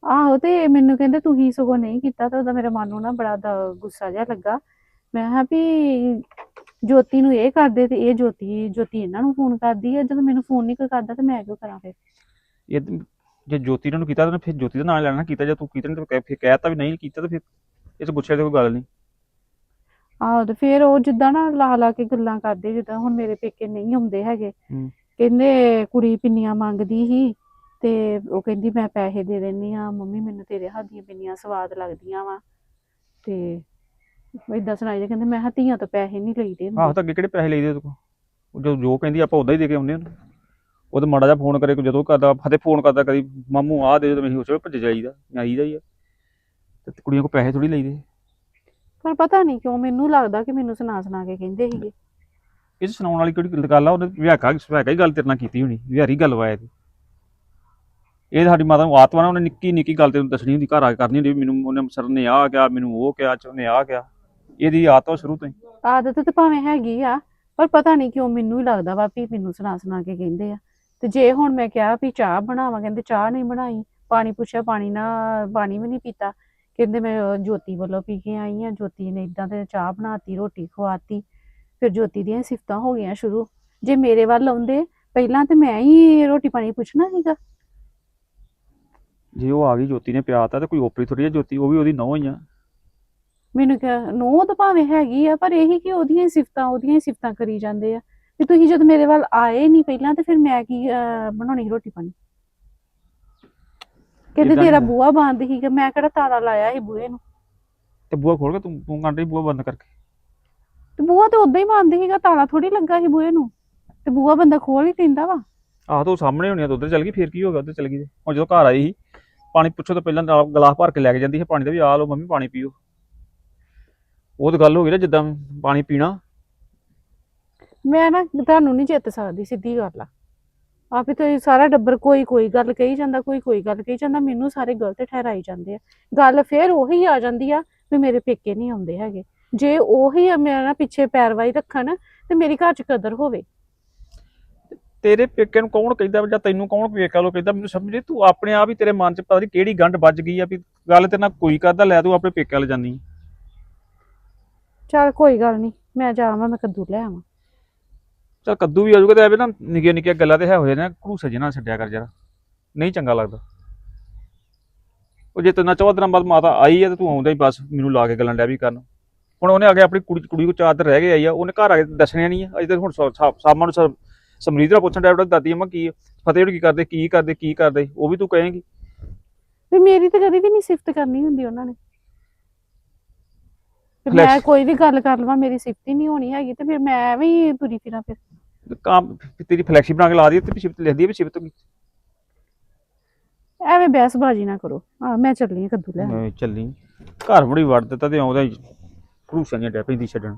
ਆਹੋ ਤੇ ਮੈਨੂੰ ਕਹਿੰਦੇ ਤੂੰ ਹੀ ਸਗੋਂ ਨਹੀਂ ਕੀਤਾ ਤਾਂ ਉਹਦਾ ਮੇਰੇ ਮਨ ਨੂੰ ਨਾ ਬੜਾ ਦ- ਗੁੱਸਾ ਜਿਹਾ ਲੱਗਾ। ਮੈਂ ਕਿਹਾ ਵੀ ਜੋਤੀ ਨੂੰ ਇਹ ਕਰਦੇ ਤੇ ਇਹ ਜੋਤੀ ਜੋਤੀ ਇਹਨਾਂ ਨੂੰ ਫੋਨ ਕਰਦੀ ਹੈ ਜਦੋਂ ਮੈਨੂੰ ਫੋਨ ਨਹੀਂ ਕੋਈ ਕਰਦਾ ਤੇ ਮੈਂ ਕਿਉਂ ਕਰਾਂ ਫਿਰ? ਇਹ ਤਾਂ- ਜੇ ਜੋਤੀ ਨੇ ਉਹਨੂੰ ਕੀਤਾ ਤਾਂ ਫਿਰ ਜੋਤੀ ਦਾ ਨਾਂ ਲੈਣਾ ਕੀਤਾ ਜੇ ਤੂੰ ਕੀਤਾ ਨਹੀਂ ਤਾਂ ਫਿਰ ਕਹਿਤਾ ਵੀ ਨਹੀਂ ਕੀਤਾ ਤਾਂ ਫਿਰ ਚ ਗੁੱਸੇ ਦੀ ਕੋਈ ਗੱਲ ਨਹੀਂ। ਆਹੋ ਤੇ ਫਿਰ ਉਹ ਜਿੱਦਾਂ ਨਾ ਲਾ ਲਾ ਕੇ ਗੱਲਾਂ ਕਰਦੇ ਜਿੱਦਾਂ ਹੁਣ ਮੇਰੇ ਪੇਕੇ ਨਹੀਂ ਆਉਂਦੇ ਹੈਗੇ। ਹੂੰ। ਕਹਿੰਦੇ ਕੁੜੀ ਪਿੰਨੀਆਂ ਮੰਗਦੀ ਸੀ। ਤੇ ਉਹ ਕਹਿੰਦੀ ਮੈਂ ਪੈਸੇ ਦੇ ਦਿੰਨੀ ਆ ਮੰਮੀ ਮੈਨੂੰ ਤੇਰੇ ਹੱਥ ਦੀਆਂ ਪਿੰਨੀਆਂ ਸਵਾਦ ਲੱਗਦੀਆਂ ਵਾ। ਤੇ ਏਦਾਂ ਸੁਣਾਈ ਜਾ ਕਹਿੰਦੇ ਮੈਂ ਕਿਹਾ ਧੀਆਂ ਤੋਂ ਪੈਸੇ ਨਹੀਂ ਲਈਦੇ ਆਹੋ ਹੁੰਦੇ। ਤਾਂ ਅੱਗੇ ਕਿਹੜੇ ਪੈਸੇ ਲਈਦੇ ਉਹਦੇ ਕੋਲ ਜੋ ਜੋ ਕਹਿੰਦੀ ਆਪਾਂ ਉਦਾਂ ਹੀ ਦੇ ਕੇ ਆਉਂਦੇ ਉਹਨੂੰ। ਉਹ ਤਾਂ ਮਾੜਾ ਜਿਹਾ ਫੋਨ ਕਰੇ ਜਦੋਂ ਕਰਦਾ ਫਤੇ ਫੋਨ ਕਰਦਾ ਕਦੀ ਮਾਮੂ ਆ ਦੇ ਜਦੋਂ ਅਸੀਂ ਉਸੇ ਵੇਲੇ ਭੱਜ ਜਾਈਦਾ ਆਈਦਾ ਹੀ ਆ। ਤੇ ਕੁੜੀਆਂ ਕੋ ਪੈਸੇ ਥੋੜੀ ਲਈਦੇ ਪਰ ਪਤਾ ਨਹੀਂ ਕਿਉਂ ਮੈਨੂੰ ਲੱਗਦਾ ਕਿ ਮੈਨੂੰ ਸੁਣਾ ਸੁਣਾ ਕੇ ਕਹਿੰਦੇ ਸੀਗੇ। ਇਹ 'ਚ ਸੁਣਾਉਣ ਵਾਲੀ ਕਿਹੜੀ ਗੱਲ ਆ ਉਹਨੇ ਵਿਆਹਕਾ ਵਿਆਹਕਾ ਹੀ ਗੱਲ ਤੇਰੇ ਨਾਲ ਕੀਤੀ ਹੋਣੀ ਵਿਹਾਰੀ ਗੱਲ ਵਾਇਆ ਤੇ ਇਹ ਸਾਡੀ ਮਾਤਾ ਨੂੰ ਆਤਮਾ ਨਾਲ ਉਹਨੇ ਨਿੱਕੀ ਨਿੱਕੀ ਗੱਲ ਤੈਨੂੰ ਦੱਸਣੀ ਹੁੰਦੀ, ਘਰ ਆ ਕੇ ਕਰਨੀ ਹੁੰਦੀ ਵੀ ਮੈਨੂੰ ਉਹਨੇ ਸਰ ਨੇ ਆ ਕਿਹਾ, ਮੈਨੂੰ ਉਹ ਕਿਹਾ, ਚ ਉਹਨੇ ਆ ਕਿਹਾ। ਇਹਦੀ ਆਦਤ ਵਾ ਸ਼ੁਰੂ ਤੋਂ ਹੀ। ਆਦਤ ਤਾਂ ਭਾਵੇਂ ਹੈਗੀ ਆ, ਪਰ ਪਤਾ ਨਹੀਂ ਕਿਉਂ ਮੈਨੂੰ ਹੀ ਲੱਗਦਾ ਵਾ ਵੀ ਮੈਨੂੰ ਸੁਣਾ ਸੁਣਾ ਕੇ ਕਹਿੰਦੇ ਆ। ਤੇ ਜੇ ਹੁਣ ਮੈਂ ਕਿਹਾ ਵੀ ਚਾਹ ਬਣਾਵਾਂ, ਕਹਿੰਦੇ ਚਾਹ ਨਹੀਂ ਬਣਾਈ, ਪਾਣੀ ਪੁੱਛਿਆ, ਪਾਣੀ ਨਾ, ਪਾਣੀ ਵੀ ਨਹੀਂ ਪੀਤਾ। ਕਹਿੰਦੇ ਮੈਂ ਜੋਤੀ ਵੱਲੋਂ ਪੀ ਕੇ ਆਈ ਆ, ਜੋਤੀ ਨੇ ਇਦਾਂ ਤੇ ਚਾਹ ਬਣਾਤੀ, ਰੋਟੀ ਖਵਾਤੀ, ਫਿਰ ਜੋਤੀ ਦੀਆਂ ਸਿਫਤਾਂ ਹੋ ਗਈਆਂ ਸ਼ੁਰੂ। ਜੇ ਮੇਰੇ ਵੱਲ ਆਉਂਦੇ, ਪਹਿਲਾਂ ਤੇ ਮੈਂ ਹੀ ਰੋਟੀ ਪਾਣੀ ਪੁੱਛਣਾ ਸੀਗਾ। ਜੇ ਉਹ ਆ ਗਈ ਜੋਤੀ ਨੇ ਪਿਆਤਾ ਤੇ ਕੋਈ ਓਪਰੀ ਥੋੜੀ ਆ ਜੋਤੀ ਉਹ ਵੀ ਉਹਦੀ ਨੌ ਹੀ ਆ। ਮੈਨੂੰ ਕਿਹਾ ਨੋ ਤਾਂ ਭਾਵੇਂ ਹੈਗੀ ਆ ਪਰ ਇਹੀ ਕਿ ਉਹਦੀਆਂ ਹੀ ਸਿਫਤਾਂ ਉਹਦੀਆਂ ਹੀ ਸਿਫਤਾਂ ਕਰੀ ਜਾਂਦੇ ਆ। ਵੀ ਤੁਸੀਂ ਜਦ ਮੇਰੇ ਵੱਲ ਆਏ ਨਹੀਂ ਪਹਿਲਾਂ ਤੇ ਫਿਰ ਮੈਂ ਕੀ ਅਹ, ਬਣਾਉਣੀ ਸੀ ਰੋਟੀ ਪਾਣੀ? ਕਹਿੰਦੇ ਏਦਾਂ ਤੇਰਾ ਬੂਆ ਬੰਦ ਸੀਗਾ ਮੈਂ ਕਿਹੜਾ ਤਾਲਾ ਲਾਇਆ ਸੀ ਬੂਹੇ ਨੂੰ? ਤੇ ਬੂਹਾ ਖੋਲ ਕੇ ਤੂੰ ਤੂੰ ਕੰਡੇ ਬੂਹਾ ਬੰਦ ਕਰਕੇ? ਤੇ ਬੂਆ ਤੇ ਉਦਾਂ ਹੀ ਬੰਦ ਸੀਗਾ ਤਾਲਾ ਥੋੜੀ ਲੱਗਾ ਸੀ ਬੂਹੇ ਨੂੰ। ਤੇ ਬੂਆ ਬੰਦਾ ਖੋਲ ਹੀ ਦਿੰਦਾ ਵਾ। ਆਹ ਤਾਂ ਉਹ ਸਾਹਮਣੇ ਹੋਣੀ ਆ ਤਾਂ ਉਧਰ ਚੱਲ ਗਈ ਫੇਰ ਕੀ ਹੋ ਗਿਆ ਉਧਰ ਚੱਲ ਗਈ ਤੇ ਹੁਣ ਜਦੋਂ ਘਰ ਆਈ ਸੀ ਪਾਣੀ ਪੁੱਛੋ ਤਾਂ ਪਹਿਲਾਂ ਨਾਲ ਗਲਾਸ ਭਰ ਕੇ ਲੈ ਕੇ ਜਾਂਦੀ ਸੀ, ਪਾਣੀ ਦਾ ਵੀ ਆ ਲਓ ਮੰਮੀ, ਪਾਣੀ ਪੀਓ। ਉਹ ਤਾਂ ਗੱਲ ਹੋ ਗਈ ਨਾ ਜਿੱਦਾਂ ਪਾਣੀ ਪੀਣਾ। ਮੈਂ ਨਾ ਤੁਹਾਨੂੰ ਨਹੀਂ ਜਿੱਤ ਸਕਦੀ, ਸਿੱਧੀ ਗੱਲ ਆ। ਆਪੇ ਤੇ ਸਾਰਾ ਡੱਬਰ ਕੋਈ ਕੋਈ ਗੱਲ ਕਹੀ ਜਾਂਦਾ, ਕੋਈ ਕੋਈ ਗੱਲ ਕਹੀ ਜਾਂਦਾ, ਮੈਨੂੰ ਸਾਰੇ ਗਲਤ ਠਹਿਰਾਈ ਜਾਂਦੇ ਆ। ਗੱਲ ਫੇਰ ਉਹੀ ਆ ਜਾਂਦੀ ਆ ਵੀ ਮੇਰੇ ਪੇਕੇ ਨਹੀਂ ਆਉਂਦੇ ਹੈਗੇ। ਜੇ ਉਹੀ ਮੇਰਾ ਨਾ ਪਿੱਛੇ ਪੈਰਵਾਈ ਰੱਖਣ ਤੇ ਮੇਰੀ ਘਰ ਚ ਕਦਰ ਹੋਵੇ। ਤੇਰੇ ਪੇਕੇ ਨੂੰ ਕੌਣ ਕਹਿੰਦਾ ਜਾਂ ਤੈਨੂੰ ਕੌਣ ਪੇਕਾ ਲੋ ਕਹਿੰਦਾ ਮੈਨੂੰ ਸਮਝ ਨਹੀਂ ਤੂੰ ਆਪਣੇ ਆਪ ਹੀ ਤੇਰੇ ਮਨ 'ਚ ਪਤਾ ਨਹੀਂ ਕਿਹੜੀ ਗੰਢ ਵੱਜ ਗਈ ਆ ਵੀ ਗੱਲ ਤੇ ਨਾਲ ਕੋਈ ਕਰਦਾ ਲੈ ਤੂੰ ਆਪਣੇ ਪੇਕੇ ਵੱਲ ਜਾਂਦੀ ਚਲ ਕੋਈ ਗੱਲ ਨਹੀਂ ਮੈਂ ਜਾਵਾਂ ਮੈਂ ਕੱਦੂ ਲੈ ਆਵਾਂ। ਚਲ ਕੱਦੂ ਵੀ ਆ ਜਾਊਗਾ ਤੇ ਐਵੇਂ ਨਾ ਨਿੱਕੀਆਂ ਨਿੱਕੀਆਂ ਗੱਲਾਂ ਤੇ ਹੈ ਹੋਏ ਨੇ ਘੂਸੇ ਜਿਹੇ ਨਾਲ ਛੱਡਿਆ ਕਰ ਜਰਾ। ਨਹੀਂ ਚੰਗਾ ਲੱਗਦਾ। ਉਹ ਜੇ ਤੈਨਾਂ ਚੌਦਾਂ ਦਿਨਾਂ ਬਾਅਦ ਮਾਤਾ ਆਈ ਆ ਤੇ ਤੂੰ ਆਉਂਦਾ ਹੀ ਬਸ ਮੈਨੂੰ ਲਾ ਕੇ ਗੱਲਾਂ ਡੈ ਵੀ ਕਰਨ। ਹੁਣ ਉਹਨੇ ਆ ਕੇ ਆਪਣੀ ਕੁੜੀ ਕੁੜੀ ਕੋ ਚਾਦਰ ਰਹਿ ਗਈ ਆਈ ਆ ਉਹਨੇ ਘਰ ਆ ਕੇ ਦੱਸਣਿਆ ਨਹੀਂ ਆ ਅਜੇ ਤਾਂ ਹੁਣ ਸਾਮਾਂ ਨੂੰ ਸਮਰੀਤ ਦਾ ਪੁੱਛਣ ਬੜਾ ਦਾਦੀ ਅੰਮਾ ਕੀ ਆ? ਫਤਿਹ ਹੋਣੀ ਕੀ ਕਰਦੇ ਕੀ ਕਰਦੇ ਕੀ ਕਰਦੇ? ਉਹ ਵੀ ਤੂੰ ਕਹੇਂਗੀ? ਵੀ ਮੇਰੀ ਤਾਂ ਕਦੀ ਵੀ ਨਹੀਂ ਸਿਫਤ ਕਰਨੀ ਹੁੰਦੀ ਉਹਨਾਂ ਨੇ। ਮੈਂ ਕੋਈ ਵੀ ਗੱਲ ਕਰ ਲਵਾਂ ਮੇਰੀ ਸਿਫਤੀ ਨਹੀਂ ਹੋਣੀ ਹੈਗੀ ਤੇ ਫਿਰ ਮੈਂ ਐਵੇਂ ਹੀ ਤੁਰੀ ਫਿਰਾਂ ਫਿਰ। ਕੰਮ ਤੇਰੀ ਫਲੈਕਸੀ ਬਣਾ ਕੇ ਲਾ ਦੀ ਤੇ ਵੀ ਸ਼ਿਫਟ ਲਿਖਦੀ ਹੈ ਵੀ ਸ਼ਿਫਟ ਐਵੇਂ ਬਹਿਸਬਾਜ਼ੀ ਨਾ ਕਰੋ। ਆ ਮੈਂ ਚੱਲੀ ਆਂ ਕੱਦੂ ਲੈ ਮੈਂ ਚੱਲੀ ਘਰ ਬੜੀ ਵੜ ਦਿੱਤਾ ਤੇ ਆਉਂਦਾ ਹੀ ਘੜੂਸਾਂ ਜਿਹੀਆਂ ਡੈ ਪੈਂਦੀ ਛੱਡਣ।